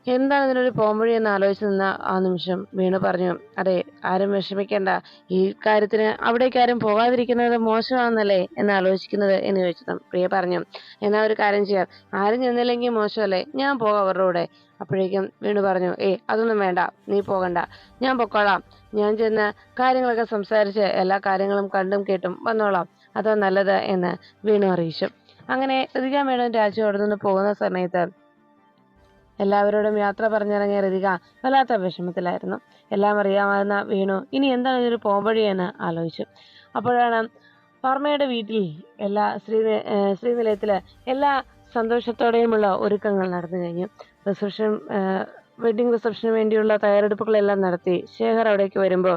എന്താണ് ഇതിനൊരു പോംവഴി എന്ന് ആലോചിച്ച് നിന്ന ആ നിമിഷം വീണു പറഞ്ഞു അതെ ആരും വിഷമിക്കേണ്ട. ഈ കാര്യത്തിന് അവിടേക്ക് ആരും പോകാതിരിക്കുന്നത് മോശമാണെന്നല്ലേ? എന്ന് ആലോചിക്കുന്നത് എന്ന് ചോദിച്ചതും പ്രിയ പറഞ്ഞു എന്നാ ഒരു കാര്യം ചെയ്യാം. ആരും ചെന്നില്ലെങ്കിൽ മോശമല്ലേ? ഞാൻ പോകാം അവരുടെ കൂടെ. അപ്പോഴേക്കും വീണു പറഞ്ഞു ഏ അതൊന്നും വേണ്ട. നീ പോകണ്ട. ഞാൻ പൊക്കോളാം. ഞാൻ ചെന്ന് കാര്യങ്ങളൊക്കെ സംസാരിച്ച് എല്ലാ കാര്യങ്ങളും കണ്ടും കേട്ടും വന്നോളാം. അതോ നല്ലത് എന്ന് വീണു അറിയിച്ചു. അങ്ങനെ ഋതിക മേഡം രാജ്യം അവിടെ നിന്ന് പോകുന്ന സമയത്ത് എല്ലാവരോടും യാത്ര പറഞ്ഞിറങ്ങിയ ഋതിക വല്ലാത്ത വിഷമത്തിലായിരുന്നു. എല്ലാം അറിയാമായിരുന്ന വീണു ഇനി എന്താണ് ഇതൊരു പോംവഴി എന്ന് ആലോചിച്ചു. അപ്പോഴാണ് വർമ്മയുടെ വീട്ടിൽ എല്ലാ ശ്രീ ശ്രീനിലയത്തിൽ എല്ലാ സന്തോഷത്തോടെയുമുള്ള ഒരുക്കങ്ങൾ നടന്നു കഴിഞ്ഞു. റിസപ്ഷൻ വെഡിങ് റിസപ്ഷന് വേണ്ടിയുള്ള തയ്യാറെടുപ്പുകളെല്ലാം നടത്തി ശേഖർ അവിടേക്ക് വരുമ്പോൾ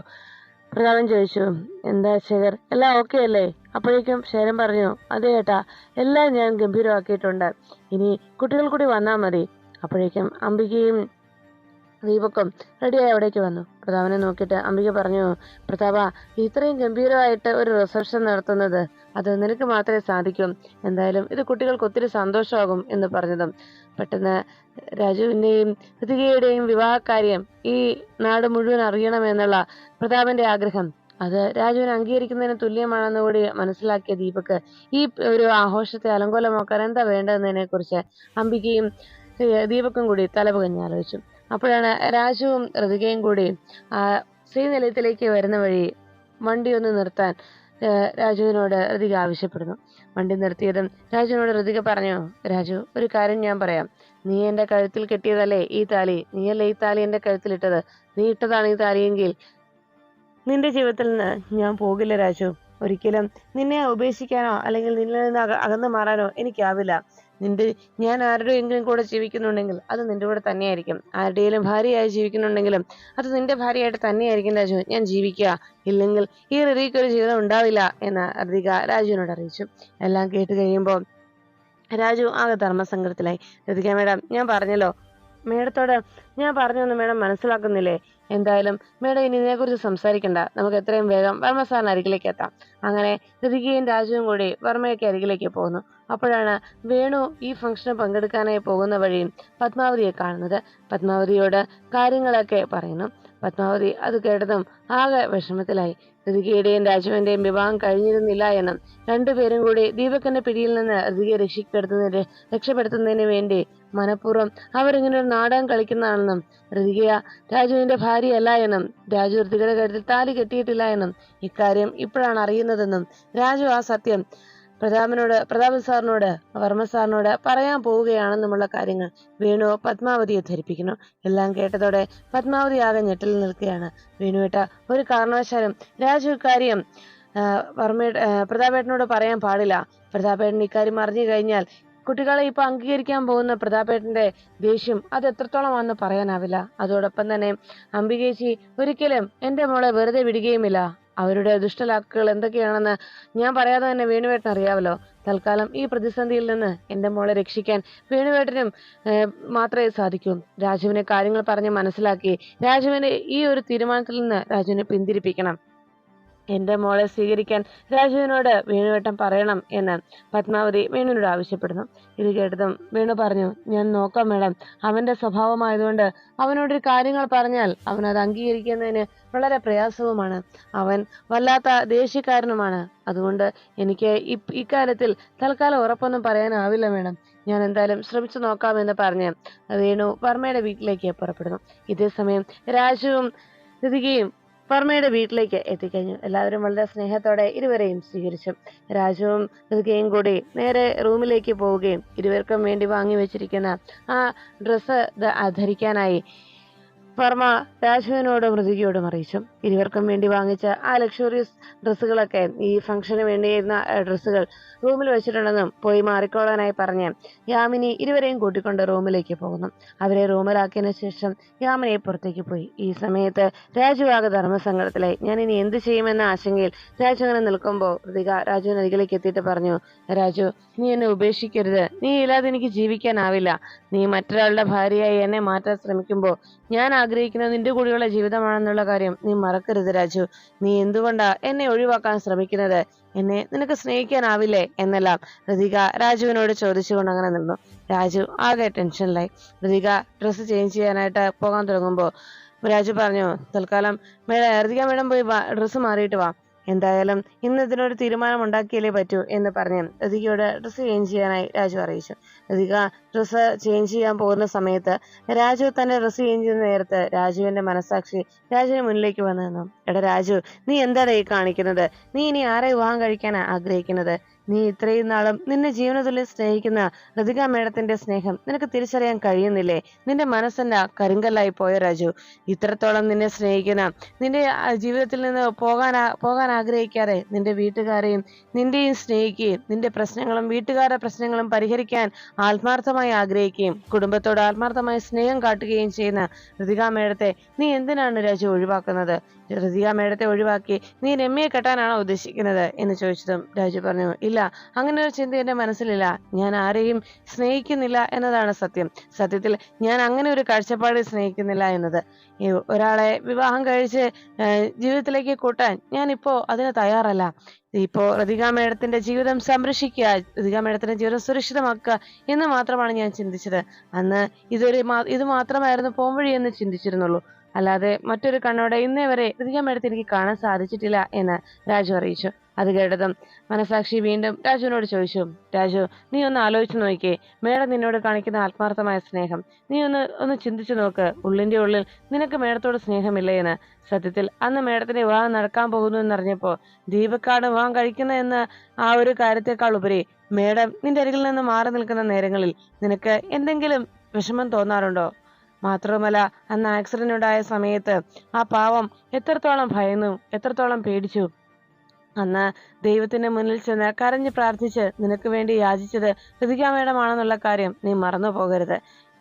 പ്രതാപൻ ചോദിച്ചു എന്താ ശേഖർ എല്ലാം ഓക്കെ അല്ലേ? അപ്പോഴേക്കും ശേഖരൻ പറഞ്ഞു അതെ ഏട്ടാ എല്ലാം ഞാൻ ഗംഭീരമാക്കിയിട്ടുണ്ട്. ഇനി കുട്ടികൾ കൂടി വന്നാൽ മതി. അപ്പോഴേക്കും അംബികയും ദീപക്കും റെഡിയായി അവിടേക്ക് വന്നു. പ്രതാപനെ നോക്കിയിട്ട് അംബിക പറഞ്ഞു പ്രതാപ ഇത്രയും ഗംഭീരമായിട്ട് ഒരു റിസപ്ഷൻ നടത്തുന്നത് അത് നിനക്ക് മാത്രമേ സാധിക്കും. എന്തായാലും ഇത് കുട്ടികൾക്ക് ഒത്തിരി സന്തോഷമാകും എന്ന് പറഞ്ഞതും. പെട്ടെന്ന് രാജുവിന്റെയും ഋതികയുടെയും വിവാഹകാര്യം ഈ നാട് മുഴുവൻ അറിയണമെന്നുള്ള പ്രതാപന്റെ ആഗ്രഹം. അത് രാജുവിനെ അംഗീകരിക്കുന്നതിന് തുല്യമാണെന്ന് കൂടി മനസ്സിലാക്കിയ ദീപക് ഈ ഒരു ആഘോഷത്തെ അലങ്കോലമാക്കാൻ എന്താ വേണ്ടതെന്നതിനെ കുറിച്ച് അംബികയും ദീപക്കും കൂടി തലപുകഞ്ഞ് ആലോചിച്ചു അപ്പോഴാണ് രാജുവും ഋതികയും കൂടി ശ്രീനിലയത്തിലേക്ക് വരുന്ന വഴി വണ്ടി ഒന്ന് നിർത്താൻ രാജുവിനോട് ഋതിക ആവശ്യപ്പെടുന്നു. വണ്ടി നിർത്തിയതും രാജുവിനോട് ഋതിക പറഞ്ഞു രാജു ഒരു കാര്യം ഞാൻ പറയാം. നീ എന്റെ കഴുത്തിൽ കെട്ടിയതല്ലേ ഈ താലി? നീയല്ലേ ഈ താലി എന്റെ കഴുത്തിലിട്ടത്? നീ ഇട്ടതാണ് ഈ താലിയെങ്കിൽ നിന്റെ ജീവിതത്തിൽ നിന്ന് ഞാൻ പോകില്ല രാജു. ഒരിക്കലും നിന്നെ ഉപേക്ഷിക്കാനോ അല്ലെങ്കിൽ നിന്നിൽ നിന്ന് അക- അകന്നു മാറാനോ എനിക്കാവില്ല. നിന്റെ ഞാൻ ആരുടെയെങ്കിലും കൂടെ ജീവിക്കുന്നുണ്ടെങ്കിൽ അത് നിന്റെ കൂടെ തന്നെയായിരിക്കും. ആരുടെയെങ്കിലും ഭാര്യയായി ജീവിക്കുന്നുണ്ടെങ്കിലും അത് നിന്റെ ഭാര്യയായിട്ട് തന്നെയായിരിക്കും രാജു ഞാൻ ജീവിക്കുക. ഇല്ലെങ്കിൽ ഈ ഋതിക്ക് ഒരു ജീവിതം ഉണ്ടാവില്ല എന്ന് അർദിക രാജുവിനോട് അറിയിച്ചു. എല്ലാം കേട്ട് കഴിയുമ്പോൾ രാജു ആകെ ധർമ്മസങ്കടത്തിലായി. ഋതിക മേഡം ഞാൻ പറഞ്ഞല്ലോ. മേഡത്തോട് ഞാൻ പറഞ്ഞൊന്നും മേഡം മനസ്സിലാക്കുന്നില്ലേ? എന്തായാലും മേഡം ഇനി ഇതിനെക്കുറിച്ച് സംസാരിക്കണ്ട. നമുക്ക് എത്രയും വേഗം വർമ്മ സാറിന് അരികിലേക്ക് എത്താം. അങ്ങനെ ഋതികയും രാജുവും കൂടി വർമ്മയൊക്കെ അരികിലേക്ക് പോകുന്നു. അപ്പോഴാണ് വേണു ഈ ഫംഗ്ഷന് പങ്കെടുക്കാനായി പോകുന്ന വഴി പത്മാവതിയെ കാണുന്നത്. പത്മാവതിയോട് കാര്യങ്ങളൊക്കെ പറയുന്നു. പത്മാവതി അത് കേട്ടതും ആകെ വിഷമത്തിലായി. ഋതികയുടെയും രാജുവിന്റെയും വിവാഹം കഴിഞ്ഞിരുന്നില്ല എന്നും രണ്ടുപേരും കൂടി ദീപകന്റെ പിടിയിൽ നിന്ന് ഋതികയെ രക്ഷപ്പെടുത്തുന്നതിന് രക്ഷപ്പെടുത്തുന്നതിന് വേണ്ടി മനഃപൂർവം അവരിങ്ങനെ ഒരു നാടകം കളിക്കുന്നതാണെന്നും ഋതിക രാജുവിന്റെ ഭാര്യയല്ല എന്നും രാജു ഋതികയുടെ കാര്യത്തിൽ താലി കെട്ടിയിട്ടില്ല എന്നും ഇക്കാര്യം ഇപ്പോഴാണ് അറിയുന്നതെന്നും രാജു ആ സത്യം പ്രതാപനോട് പ്രതാപൻ സാറിനോട് വർമ്മ സാറിനോട് പറയാൻ പോവുകയാണെന്നുമുള്ള കാര്യങ്ങൾ വേണു പത്മാവതിയെ ധരിപ്പിക്കുന്നു എല്ലാം കേട്ടതോടെ പത്മാവതി ആകെ ഞെട്ടിൽ നിൽക്കുകയാണ്. വേണുവേട്ട ഒരു കാരണവശാലും രാജു ഇക്കാര്യം വർമ്മയുടെ പ്രതാപേട്ടനോട് പറയാൻ പാടില്ല. പ്രതാപേട്ടൻ ഇക്കാര്യം അറിഞ്ഞു കഴിഞ്ഞാൽ കുട്ടികളെ ഇപ്പൊ അംഗീകരിക്കാൻ പോകുന്ന പ്രതാപേട്ടന്റെ ദേഷ്യം അത് എത്രത്തോളമാണെന്ന് പറയാനാവില്ല. അതോടൊപ്പം തന്നെ അംബികേച്ചി ഒരിക്കലും എന്റെ മോളെ വെറുതെ വിടുകയുമില്ല. അവരുടെ ദുഷ്ടലാക്കുകൾ എന്തൊക്കെയാണെന്ന് ഞാൻ പറയാതെ തന്നെ വേണുവേട്ടൻ അറിയാവല്ലോ. തൽക്കാലം ഈ പ്രതിസന്ധിയിൽ നിന്ന് എന്റെ മോളെ രക്ഷിക്കാൻ വേണുവേട്ടനും മാത്രമേ സാധിക്കൂ. രാജുവിനെ കാര്യങ്ങൾ പറഞ്ഞ് മനസ്സിലാക്കി രാജുവിനെ ഈ ഒരു തീരുമാനത്തിൽ നിന്ന് രാജുവിനെ പിന്തിരിപ്പിക്കണം. എന്റെ മോളെ സ്വീകരിക്കാൻ രാജുവിനോട് വേണുവേട്ടം പറയണം എന്ന് പത്മാവതി വേണുവിനോട് ആവശ്യപ്പെടുന്നു. ഇത് കേട്ടതും വേണു പറഞ്ഞു ഞാൻ നോക്കാം മേഡം. അവന്റെ സ്വഭാവമായതുകൊണ്ട് അവനോടൊരു കാര്യങ്ങൾ പറഞ്ഞാൽ അവൻ അത് അംഗീകരിക്കുന്നതിന് വളരെ പ്രയാസവുമാണ്. അവൻ വല്ലാത്ത ദേഷ്യക്കാരനുമാണ്. അതുകൊണ്ട് എനിക്ക് ഇക്കാര്യത്തിൽ തൽക്കാലം ഉറപ്പൊന്നും പറയാനാവില്ല മേഡം. ഞാൻ എന്തായാലും ശ്രമിച്ചു നോക്കാമെന്ന് പറഞ്ഞ് വേണു വർമ്മയുടെ വീട്ടിലേക്ക് പുറപ്പെടുന്നു. ഇതേ സമയം രാജുവും ലതികയും വർമ്മയുടെ വീട്ടിലേക്ക് എത്തിക്കഴിഞ്ഞു. എല്ലാവരും വളരെ സ്നേഹത്തോടെ ഇരുവരെയും സ്വീകരിച്ചു. രാജുവും ലതികയും കൂടി നേരെ റൂമിലേക്ക് പോവുകയും ഇരുവർക്കും വേണ്ടി വാങ്ങി വെച്ചിരിക്കുന്ന ആ ഡ്രസ്സ് ധരിക്കാനായി വർമ്മ രാജുവിനോടും ഋതികയോടും അറിയിച്ചു. ഇരുവർക്കും വേണ്ടി വാങ്ങിച്ച ആ ലക്ഷറിയസ് ഡ്രസ്സുകളൊക്കെ ഈ ഫംഗ്ഷന് വേണ്ടിയിരുന്ന ഡ്രസ്സുകൾ റൂമിൽ വെച്ചിട്ടുണ്ടെന്നും പോയി മാറിക്കോളാനായി പറഞ്ഞ് യാമിനി ഇരുവരെയും കൂട്ടിക്കൊണ്ട് റൂമിലേക്ക് പോകുന്നു. അവരെ റൂമിലാക്കിയതിന് ശേഷം യാമിനിയെ പുറത്തേക്ക് പോയി. ഈ സമയത്ത് രാജുവാക ധർമ്മസങ്കടത്തിലായി. ഞാൻ ഇനി എന്ത് ചെയ്യുമെന്ന ആശങ്കയിൽ രാജു അങ്ങനെ നിൽക്കുമ്പോൾ ഋതിക രാജുവിന് അരികിലേക്ക് എത്തിയിട്ട് പറഞ്ഞു രാജു നീ എന്നെ ഉപേക്ഷിക്കരുത്. നീ ഇല്ലാതെ എനിക്ക് ജീവിക്കാനാവില്ല. നീ മറ്റൊരാളുടെ ഭാര്യയായി എന്നെ മാറ്റാൻ ശ്രമിക്കുമ്പോൾ ഞാൻ ആഗ്രഹിക്കുന്നത് നിന്റെ കൂടെയുള്ള ജീവിതമാണെന്നുള്ള കാര്യം നീ മറക്കരുത് രാജു. നീ എന്തുകൊണ്ടാ എന്നെ ഒഴിവാക്കാൻ ശ്രമിക്കുന്നത്? എന്നെ നിനക്ക് സ്നേഹിക്കാനാവില്ലേ എന്നെല്ലാം? ഋതിക രാജുവിനോട് ചോദിച്ചുകൊണ്ട് അങ്ങനെ നിന്നു. രാജു ആകെ ടെൻഷനിലായി. ഋതിക ഡ്രസ്സ് ചേഞ്ച് ചെയ്യാനായിട്ട് പോകാൻ തുടങ്ങുമ്പോൾ രാജു പറഞ്ഞു തൽക്കാലം മേഡം ഋതിക മേഡം പോയി ഡ്രസ്സ് മാറിയിട്ട് വാ. എന്തായാലും ഇന്ന് ഇതിനൊരു തീരുമാനം ഉണ്ടാക്കിയാലേ പറ്റൂ എന്ന് പറഞ്ഞ് ഋതികയോട് ഡ്രസ്സ് ചേഞ്ച് ചെയ്യാനായി രാജു അറിയിച്ചു. ഋതിക ഡ്രസ്സ് ചേഞ്ച് ചെയ്യാൻ പോകുന്ന സമയത്ത് രാജു തന്റെ ഡ്രസ്സ് ചേഞ്ച് ചെയ്യുന്ന നേരത്ത് രാജുവിന്റെ മനസാക്ഷി രാജുവിന് മുന്നിലേക്ക് വന്നു എടാ രാജു നീ എന്താണ് ഈ കാണിക്കുന്നത്? നീ ഇനി ആരെ വിവാഹം കഴിക്കാനാ ആഗ്രഹിക്കുന്നത്? നീ ഇത്രയും നാളും നിന്നെ ജീവനതുല്യം സ്നേഹിക്കുന്ന ഋതിക മേഡത്തിന്റെ സ്നേഹം നിനക്ക് തിരിച്ചറിയാൻ കഴിയുന്നില്ലേ? നിന്റെ മനസ്സെന്ന കരിങ്കല്ലായി പോയ രാജു. ഇത്രത്തോളം നിന്നെ സ്നേഹിക്കുന്ന നിന്റെ ജീവിതത്തിൽ നിന്ന് പോകാൻ പോകാൻ ആഗ്രഹിക്കാതെ നിന്റെ വീട്ടുകാരെയും നിന്റെയും സ്നേഹിക്കുകയും നിന്റെ പ്രശ്നങ്ങളും വീട്ടുകാരുടെ പ്രശ്നങ്ങളും പരിഹരിക്കാൻ ആത്മാർത്ഥമായി ആഗ്രഹിക്കുകയും കുടുംബത്തോട് ആത്മാർത്ഥമായി സ്നേഹം കാട്ടുകയും ചെയ്യുന്ന ഋതിക മേഡത്തെ നീ എന്തിനാണ് രാജു ഒഴിവാക്കുന്നത്? ഋതിക മേഡത്തെ ഒഴിവാക്കി നീ രമ്യയെ കെട്ടാനാണോ ഉദ്ദേശിക്കുന്നത്? എന്ന് ചോദിച്ചതും രാജു പറഞ്ഞു ഇല്ല അങ്ങനെ ഒരു ചിന്ത എന്റെ മനസ്സിലില്ല. ഞാൻ ആരെയും സ്നേഹിക്കുന്നില്ല എന്നതാണ് സത്യം. സത്യത്തിൽ ഞാൻ അങ്ങനെ ഒരു കാഴ്ചപ്പാട് സ്നേഹിക്കുന്നില്ല എന്നത്. ഒരാളെ വിവാഹം കഴിച്ച് ജീവിതത്തിലേക്ക് കൂട്ടാൻ ഞാൻ ഇപ്പോ അതിന് തയ്യാറല്ല. ഇപ്പോ ഋതിക മേഡത്തിന്റെ ജീവിതം സംരക്ഷിക്കുക ഋതിക മേഡത്തിന്റെ ജീവിതം സുരക്ഷിതമാക്കുക എന്ന് മാത്രമാണ് ഞാൻ ചിന്തിച്ചത്. അന്ന് ഇതൊരു ഇത് മാത്രമായിരുന്നു പോംവഴി എന്ന് ചിന്തിച്ചിരുന്നുള്ളൂ. അല്ലാതെ മറ്റൊരു കണ്ണോടെ ഇന്നേ വരെ റതിക മേഡത്തെ എനിക്ക് കാണാൻ സാധിച്ചിട്ടില്ല എന്ന് രാജു അറിയിച്ചു. അത് കേട്ടതും മനസാക്ഷി വീണ്ടും രാജുവിനോട് ചോദിച്ചു രാജു നീ ഒന്ന് ആലോചിച്ചു നോക്കിയേ മേഡം നിന്നോട് കാണിക്കുന്ന ആത്മാർത്ഥമായ സ്നേഹം. നീ ഒന്ന് ഒന്ന് ചിന്തിച്ചു നോക്ക്. ഉള്ളിന്റെ ഉള്ളിൽ നിനക്ക് മേഡത്തോട് സ്നേഹമില്ലേ എന്ന്. സത്യത്തിൽ അന്ന് മേഡത്തിന്റെ വിവാഹം നടക്കാൻ പോകുന്നു എന്നറിഞ്ഞപ്പോൾ ദീപക്കാണ് വിവാഹം കഴിക്കുന്ന എന്ന ആ ഒരു കാര്യത്തെക്കാൾ ഉപരി മേഡം നിന്റെ അരികിൽ നിന്ന് മാറി നിൽക്കുന്ന നേരങ്ങളിൽ നിനക്ക് എന്തെങ്കിലും വിഷമം തോന്നാറുണ്ടോ? മാത്രവുമല്ല അന്ന് ആക്സിഡന്റ് ഉണ്ടായ സമയത്ത് ആ പാവം എത്രത്തോളം ഭയന്നു എത്രത്തോളം പേടിച്ചു. അന്ന് ദൈവത്തിന്റെ മുന്നിൽ ചെന്ന് കരഞ്ഞ് പ്രാർത്ഥിച്ച് നിനക്ക് വേണ്ടി യാചിച്ചത് ഋതിക മേഡമാണെന്നുള്ള കാര്യം നീ മറന്നു പോകരുത്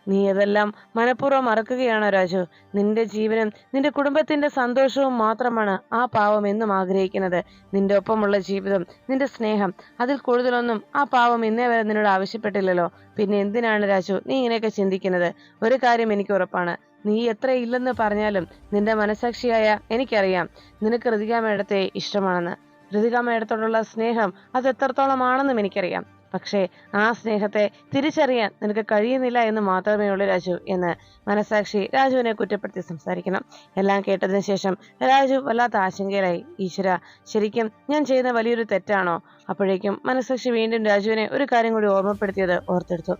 നീ അതെല്ലാം മനഃപൂർവം മറക്കുകയാണോ രാജു? നിന്റെ ജീവനും നിന്റെ കുടുംബത്തിന്റെ സന്തോഷവും മാത്രമാണ് ആ പാവം എന്നും ആഗ്രഹിക്കുന്നത്. നിന്റെ ഒപ്പമുള്ള ജീവിതം നിന്റെ സ്നേഹം അതിൽ കൂടുതലൊന്നും ആ പാവം ഇന്നേ വരെ നിന്നോട് ആവശ്യപ്പെട്ടില്ലല്ലോ. പിന്നെ എന്തിനാണ് രാജു നീ ഇങ്ങനെയൊക്കെ ചിന്തിക്കുന്നത്? ഒരു കാര്യം എനിക്ക് ഉറപ്പാണ്. നീ എത്ര ഇല്ലെന്ന് പറഞ്ഞാലും നിന്റെ മനസാക്ഷിയായ എനിക്കറിയാം. നിനക്ക് ഋതിക മേഡത്തെ ഇഷ്ടമാണെന്ന്. ഋതിക മേഡത്തോടുള്ള സ്നേഹം അത് എത്രത്തോളമാണെന്നും എനിക്കറിയാം. പക്ഷേ ആ സ്നേഹത്തെ തിരിച്ചറിയാൻ നിനക്ക് കഴിയുന്നില്ല എന്ന് മാത്രമേ ഉള്ളൂ രാജു എന്ന് മനസാക്ഷി രാജുവിനെ കുറ്റപ്പെടുത്തി സംസാരിക്കണം. എല്ലാം കേട്ടതിന് ശേഷം രാജു വല്ലാത്ത ആശങ്കയിലായി. ഈശ്വര ശരിക്കും ഞാൻ ചെയ്യുന്ന വലിയൊരു തെറ്റാണോ? അപ്പോഴേക്കും മനസാക്ഷി വീണ്ടും രാജുവിനെ ഒരു കാര്യം കൂടി ഓർമ്മപ്പെടുത്തിയത് ഓർത്തെടുത്തു.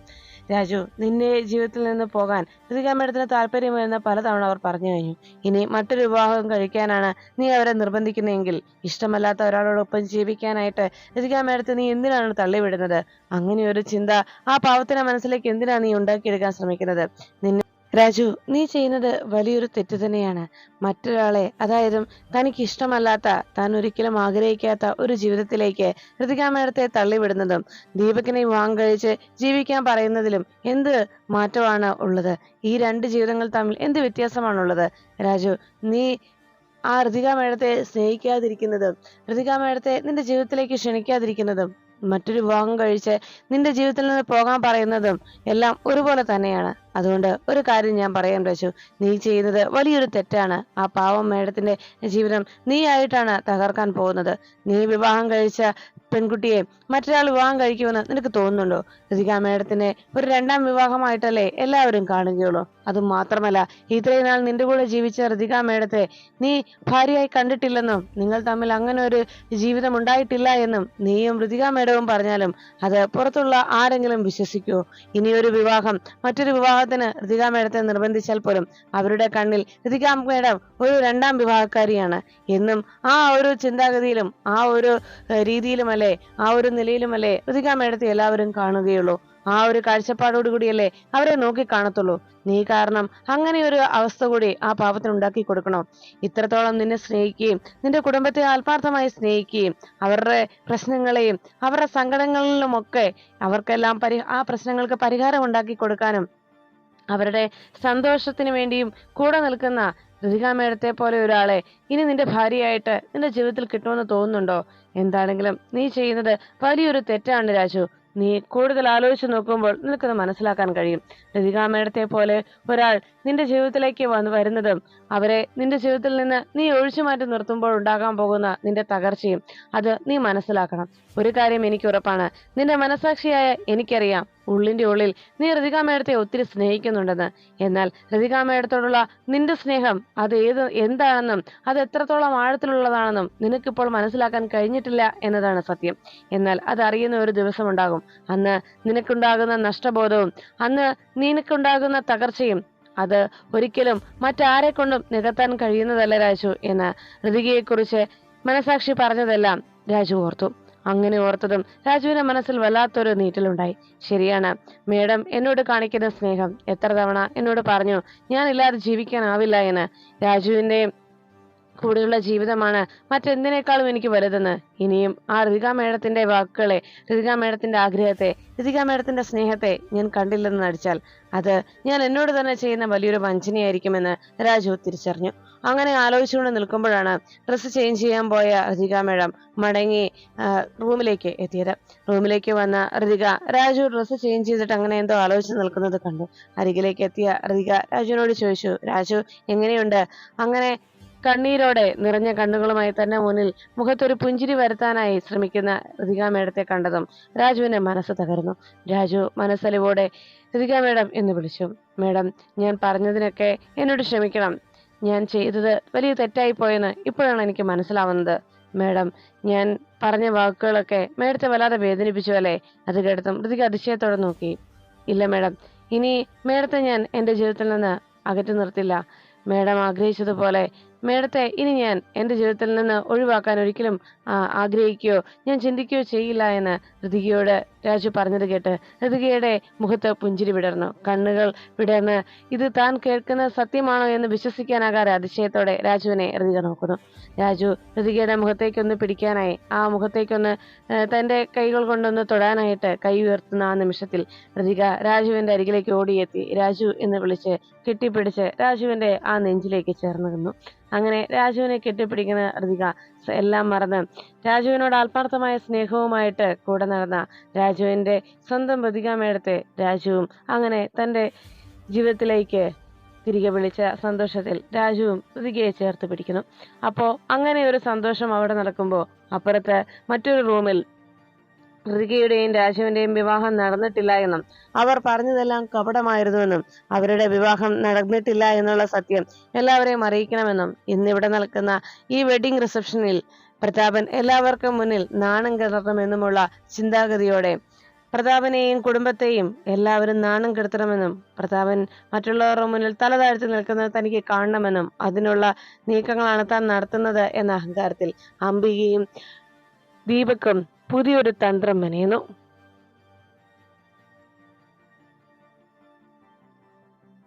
രാജു നിന്നെ ജീവിതത്തിൽ നിന്ന് പോകാൻ ഋതിക മേഡത്തിന് താല്പര്യമെന്ന് പലതവണ അവർ പറഞ്ഞു കഴിഞ്ഞു. ഇനി മറ്റൊരു വിവാഹം കഴിക്കാനാണ് നീ അവരെ നിർബന്ധിക്കുന്നതെങ്കിൽ ഇഷ്ടമല്ലാത്ത ഒരാളോടൊപ്പം ജീവിക്കാനായിട്ട് ഋതിക മേഡത്തെ നീ എന്തിനാണ് തള്ളിവിടുന്നത്? അങ്ങനെ ഒരു ചിന്ത ആ പാവത്തിന്റെ മനസ്സിലേക്ക് എന്തിനാണ് നീ ഉണ്ടാക്കിയെടുക്കാൻ ശ്രമിക്കുന്നത്? നിന്നെ രാജു നീ ചെയ്യുന്നത് വലിയൊരു തെറ്റ് തന്നെയാണ്. മറ്റൊരാളെ അതായത് തനിക്ക് ഇഷ്ടമല്ലാത്ത താൻ ഒരിക്കലും ആഗ്രഹിക്കാത്ത ഒരു ജീവിതത്തിലേക്ക് ഋതിക തള്ളിവിടുന്നതും ദീപകിനെ വിവാഹം കഴിച്ച് ജീവിക്കാൻ പറയുന്നതിലും എന്ത് മാറ്റമാണ് ഉള്ളത്? ഈ രണ്ട് ജീവിതങ്ങൾ തമ്മിൽ എന്ത് വ്യത്യാസമാണുള്ളത്? രാജു നീ ആ ഋതിക മേഡത്തെ സ്നേഹിക്കാതിരിക്കുന്നതും ഋതിക നിന്റെ ജീവിതത്തിലേക്ക് ക്ഷണിക്കാതിരിക്കുന്നതും മറ്റൊരു വിവാഹം കഴിച്ച് നിന്റെ ജീവിതത്തിൽ നിന്ന് പോകാൻ പറയുന്നതും എല്ലാം ഒരുപോലെ തന്നെയാണ്. അതുകൊണ്ട് ഒരു കാര്യം ഞാൻ പറയാൻ വെച്ചു. നീ ചെയ്യുന്നത് വലിയൊരു തെറ്റാണ്. ആ പാവം മേഡത്തിന്റെ ജീവിതം നീ ആയിട്ടാണ് തകർക്കാൻ പോകുന്നത്. നീ വിവാഹം കഴിച്ച പെൺകുട്ടിയെ മറ്റൊരാൾ വിവാഹം കഴിക്കുമെന്ന് നിനക്ക് തോന്നുന്നുണ്ടോ? രതിക മേഡത്തിനെ ഒരു രണ്ടാം വിവാഹമായിട്ടല്ലേ എല്ലാവരും കാണുകയുള്ളൂ. അത് മാത്രമല്ല ഇത്രയും നാൾ നിന്റെ കൂടെ ജീവിച്ച രതിക മേഡത്തെ നീ ഭാര്യയായി കണ്ടിട്ടില്ലെന്നും നിങ്ങൾ തമ്മിൽ അങ്ങനെ ഒരു ജീവിതം ഉണ്ടായിട്ടില്ല എന്നും നീയും ഋതിക മേഡവും പറഞ്ഞാലും അത് പുറത്തുള്ള ആരെങ്കിലും വിശ്വസിക്കുമോ ഇനിയൊരു വിവാഹം മറ്റൊരു വിവാഹത്തിന് ഋതിക മേഡത്തെ നിർബന്ധിച്ചാൽ പോലും അവരുടെ കണ്ണിൽ ഋതിക മേഡം ഒരു രണ്ടാം വിവാഹക്കാരിയാണ്. എന്നും ആ ഒരു ചിന്താഗതിയിലും ആ ഒരു ഏഹ്, രീതിയിലുമല്ലേ ആ ഒരു നിലയിലുമല്ലേ ഋതിക മേഡത്തെ എല്ലാവരും കാണുകയുള്ളൂ. ആ ഒരു കാഴ്ചപ്പാടോടുകൂടിയല്ലേ അവരെ നോക്കി കാണത്തുള്ളൂ. നീ കാരണം അങ്ങനെ ഒരു അവസ്ഥ കൂടി ആ പാപത്തിന് ഉണ്ടാക്കി കൊടുക്കണോ. ഇത്രത്തോളം നിന്നെ സ്നേഹിക്കുകയും നിന്റെ കുടുംബത്തെ ആത്മാർത്ഥമായി സ്നേഹിക്കുകയും അവരുടെ പ്രശ്നങ്ങളെയും അവരുടെ സങ്കടങ്ങളിലുമൊക്കെ അവർക്കെല്ലാം പരി ആ പ്രശ്നങ്ങൾക്ക് പരിഹാരം ഉണ്ടാക്കി കൊടുക്കാനും അവരുടെ സന്തോഷത്തിന് വേണ്ടിയും കൂടെ നിൽക്കുന്ന മേഡത്തെ പോലെ ഒരാളെ ഇനി നിന്റെ ഭാര്യയായിട്ട് നിന്റെ ജീവിതത്തിൽ കിട്ടുമെന്ന് തോന്നുന്നുണ്ടോ? എന്താണെങ്കിലും നീ ചെയ്യുന്നത് വലിയൊരു തെറ്റാണ് രാജു. നീ കൂടുതൽ ആലോചിച്ച് നോക്കുമ്പോൾ നിനക്കത് മനസ്സിലാക്കാൻ കഴിയും. ലതിക പോലെ ഒരാൾ നിന്റെ ജീവിതത്തിലേക്ക് വന്ന് വരുന്നതും അവരെ നിന്റെ ജീവിതത്തിൽ നിന്ന് നീ ഒഴിച്ചു മാറ്റി നിർത്തുമ്പോൾ ഉണ്ടാകാൻ പോകുന്ന നിന്റെ തകർച്ചയും അത് നീ മനസ്സിലാക്കണം. ഒരു കാര്യം എനിക്ക് ഉറപ്പാണ്. നിന്റെ മനസാക്ഷിയായ എനിക്കറിയാം. ഉള്ളിന്റെ ഉള്ളിൽ നീ ഋതിക മേഡത്തെ ഒത്തിരി സ്നേഹിക്കുന്നുണ്ടെന്ന്. എന്നാൽ ഋതിക മേഡത്തോടുള്ള നിന്റെ സ്നേഹം അത് ഏത് എന്താണെന്നും അത് എത്രത്തോളം ആഴത്തിലുള്ളതാണെന്നും നിനക്കിപ്പോൾ മനസ്സിലാക്കാൻ കഴിഞ്ഞിട്ടില്ല എന്നതാണ് സത്യം. എന്നാൽ അത് അറിയുന്ന ഒരു ദിവസമുണ്ടാകും. അന്ന് നിനക്കുണ്ടാകുന്ന നഷ്ടബോധവും അന്ന് നിനക്കുണ്ടാകുന്ന തകർച്ചയും അത് ഒരിക്കലും മറ്റാരെ കൊണ്ടും നികത്താൻ കഴിയുന്നതല്ല രാജു എന്ന് ഋതികയെക്കുറിച്ച് മനസാക്ഷി പറഞ്ഞതെല്ലാം രാജു ഓർത്തു. അങ്ങനെ ഓർത്തതും രാജുവിന്റെ മനസ്സിൽ വല്ലാത്തൊരു നീറ്റലുണ്ടായി. ശരിയാണ് മേഡം എന്നോട് കാണിക്കുന്ന സ്നേഹം എത്ര തവണ എന്നോട് പറഞ്ഞു ഞാൻ ഞാനില്ലാതെ ജീവിക്കാനാവില്ല എന്ന്. രാജുവിന്റെ കൂടെയുള്ള ജീവിതമാണ് മറ്റെന്തിനേക്കാളും എനിക്ക് വലുതെന്ന്. ഇനിയും ആ ഋതിക മേഡത്തിന്റെ വാക്കുകളെ ഋതിക മേഡത്തിന്റെ ആഗ്രഹത്തെ ഋതിക മേഡത്തിന്റെ സ്നേഹത്തെ ഞാൻ കണ്ടില്ലെന്ന് നടിച്ചാൽ അത് ഞാൻ എന്നോട് തന്നെ ചെയ്യുന്ന വലിയൊരു വഞ്ചനയായിരിക്കുമെന്ന് രാജു തിരിച്ചറിഞ്ഞു. അങ്ങനെ ആലോചിച്ചുകൊണ്ട് നിൽക്കുമ്പോഴാണ് ഡ്രസ്സ് ചേഞ്ച് ചെയ്യാൻ പോയ ഋതിക മേഡം മടങ്ങി റൂമിലേക്ക് എത്തിയത്. റൂമിലേക്ക് വന്ന ഋതിക രാജു ഡ്രസ്സ് ചേഞ്ച് ചെയ്തിട്ട് അങ്ങനെ എന്തോ ആലോചിച്ച് നിൽക്കുന്നത് കണ്ടു. അരികിലേക്ക് എത്തിയ ഋതിക രാജുവിനോട് ചോദിച്ചു രാജു എങ്ങനെയുണ്ട്? അങ്ങനെ കണ്ണീരോടെ നിറഞ്ഞ കണ്ണുകളുമായി തന്നെ മുന്നിൽ മുഖത്തൊരു പുഞ്ചിരി വരുത്താനായി ശ്രമിക്കുന്ന ഋതിക മേഡത്തെ കണ്ടതും രാജുവിന്റെ മനസ്സ് തകർന്നു. രാജു മനസ്സലിവോടെ ഋതിക മേഡം എന്ന് വിളിച്ചു മേഡം ഞാൻ പറഞ്ഞതിനൊക്കെ എന്നോട് ക്ഷമിക്കണം. ഞാൻ ചെയ്തത് വലിയ തെറ്റായി പോയെന്ന് ഇപ്പോഴാണ് എനിക്ക് മനസ്സിലാവുന്നത്. മേഡം ഞാൻ പറഞ്ഞ വാക്കുകളൊക്കെ മേഡത്തെ വല്ലാതെ വേദനിപ്പിച്ചു അല്ലേ? അത് കേട്ടതും ഋതിക അതിശയത്തോടെ നോക്കി. ഇല്ല മേഡം ഇനി മേഡത്തെ ഞാൻ എന്റെ ജീവിതത്തിൽ നിന്ന് അകറ്റി നിർത്തില്ല. മേഡം ആഗ്രഹിച്ചതുപോലെ മേഡത്തെ ഇനി ഞാൻ എന്റെ ജീവിതത്തിൽ നിന്ന് ഒഴിവാക്കാൻ ഒരിക്കലും ആഗ്രഹിക്കുകയോ ഞാൻ ചിന്തിക്കുകയോ ചെയ്യില്ല എന്ന് ഋതികയോട് രാജു പറഞ്ഞത് കേട്ട് ഋതികയുടെ മുഖത്ത് പുഞ്ചിരി വിടർന്നു. കണ്ണുകൾ വിടർന്ന് ഇത് താൻ കേൾക്കുന്ന സത്യമാണോ എന്ന് വിശ്വസിക്കാനാകാതെ അതിശയത്തോടെ രാജുവിനെ ഋതിക നോക്കുന്നു. രാജു ഋതികയുടെ മുഖത്തേക്കൊന്ന് പിടിക്കാനായി ആ മുഖത്തേക്കൊന്ന് തന്റെ കൈകൾ കൊണ്ടൊന്ന് തൊടാനായിട്ട് കൈ ഉയർത്തുന്ന ആ നിമിഷത്തിൽ ഋതിക രാജുവിന്റെ അരികിലേക്ക് ഓടിയെത്തി. രാജു എന്ന് വിളിച്ച് കെട്ടിപ്പിടിച്ച് രാജുവിന്റെ ആ നെഞ്ചിലേക്ക് ചേർന്നു നിന്നു. അങ്ങനെ രാജുവിനെ കെട്ടിപ്പിടിക്കുന്ന ഋതിക എല്ലാം മറന്ന് രാജുവിനോട് ആത്മാർത്ഥമായ സ്നേഹവുമായിട്ട് കൂടെ നടന്ന രാജുവിന്റെ സ്വന്തം ഋതിക മേടത്തെ രാജുവും അങ്ങനെ തന്റെ ജീവിതത്തിലേക്ക് തിരികെ വിളിച്ച സന്തോഷത്തിൽ രാജുവും ഋതികയെ ചേർത്ത് പിടിക്കുന്നു. അപ്പോൾ അങ്ങനെ ഒരു സന്തോഷം അവിടെ നടക്കുമ്പോൾ അപ്പുറത്ത് മറ്റൊരു റൂമിൽ ഋതികയുടെയും രാജുവിന്റെയും വിവാഹം നടന്നിട്ടില്ല എന്നും അവർ പറഞ്ഞതെല്ലാം കപടമായിരുന്നുവെന്നും അവരുടെ വിവാഹം നടന്നിട്ടില്ല എന്നുള്ള സത്യം എല്ലാവരെയും അറിയിക്കണമെന്നും ഇന്നിവിടെ നടക്കുന്ന ഈ വെഡിംഗ് റിസപ്ഷനിൽ പ്രതാപൻ എല്ലാവർക്കും മുന്നിൽ നാണം കിടത്തണമെന്നുമുള്ള ചിന്താഗതിയോടെ പ്രതാപനെയും കുടുംബത്തെയും എല്ലാവരും നാണം കെടുത്തണമെന്നും പ്രതാപൻ മറ്റുള്ളവരുടെ മുന്നിൽ തല താഴ്ത്തി നിൽക്കുന്നത് തനിക്ക് കാണണമെന്നും അതിനുള്ള നീക്കങ്ങളാണ് താൻ നടത്തുന്നത് എന്ന അഹങ്കാരത്തിൽ അംബികയും ദീപക്കും പുതിയൊരു തന്ത്രം മെനയുന്നു.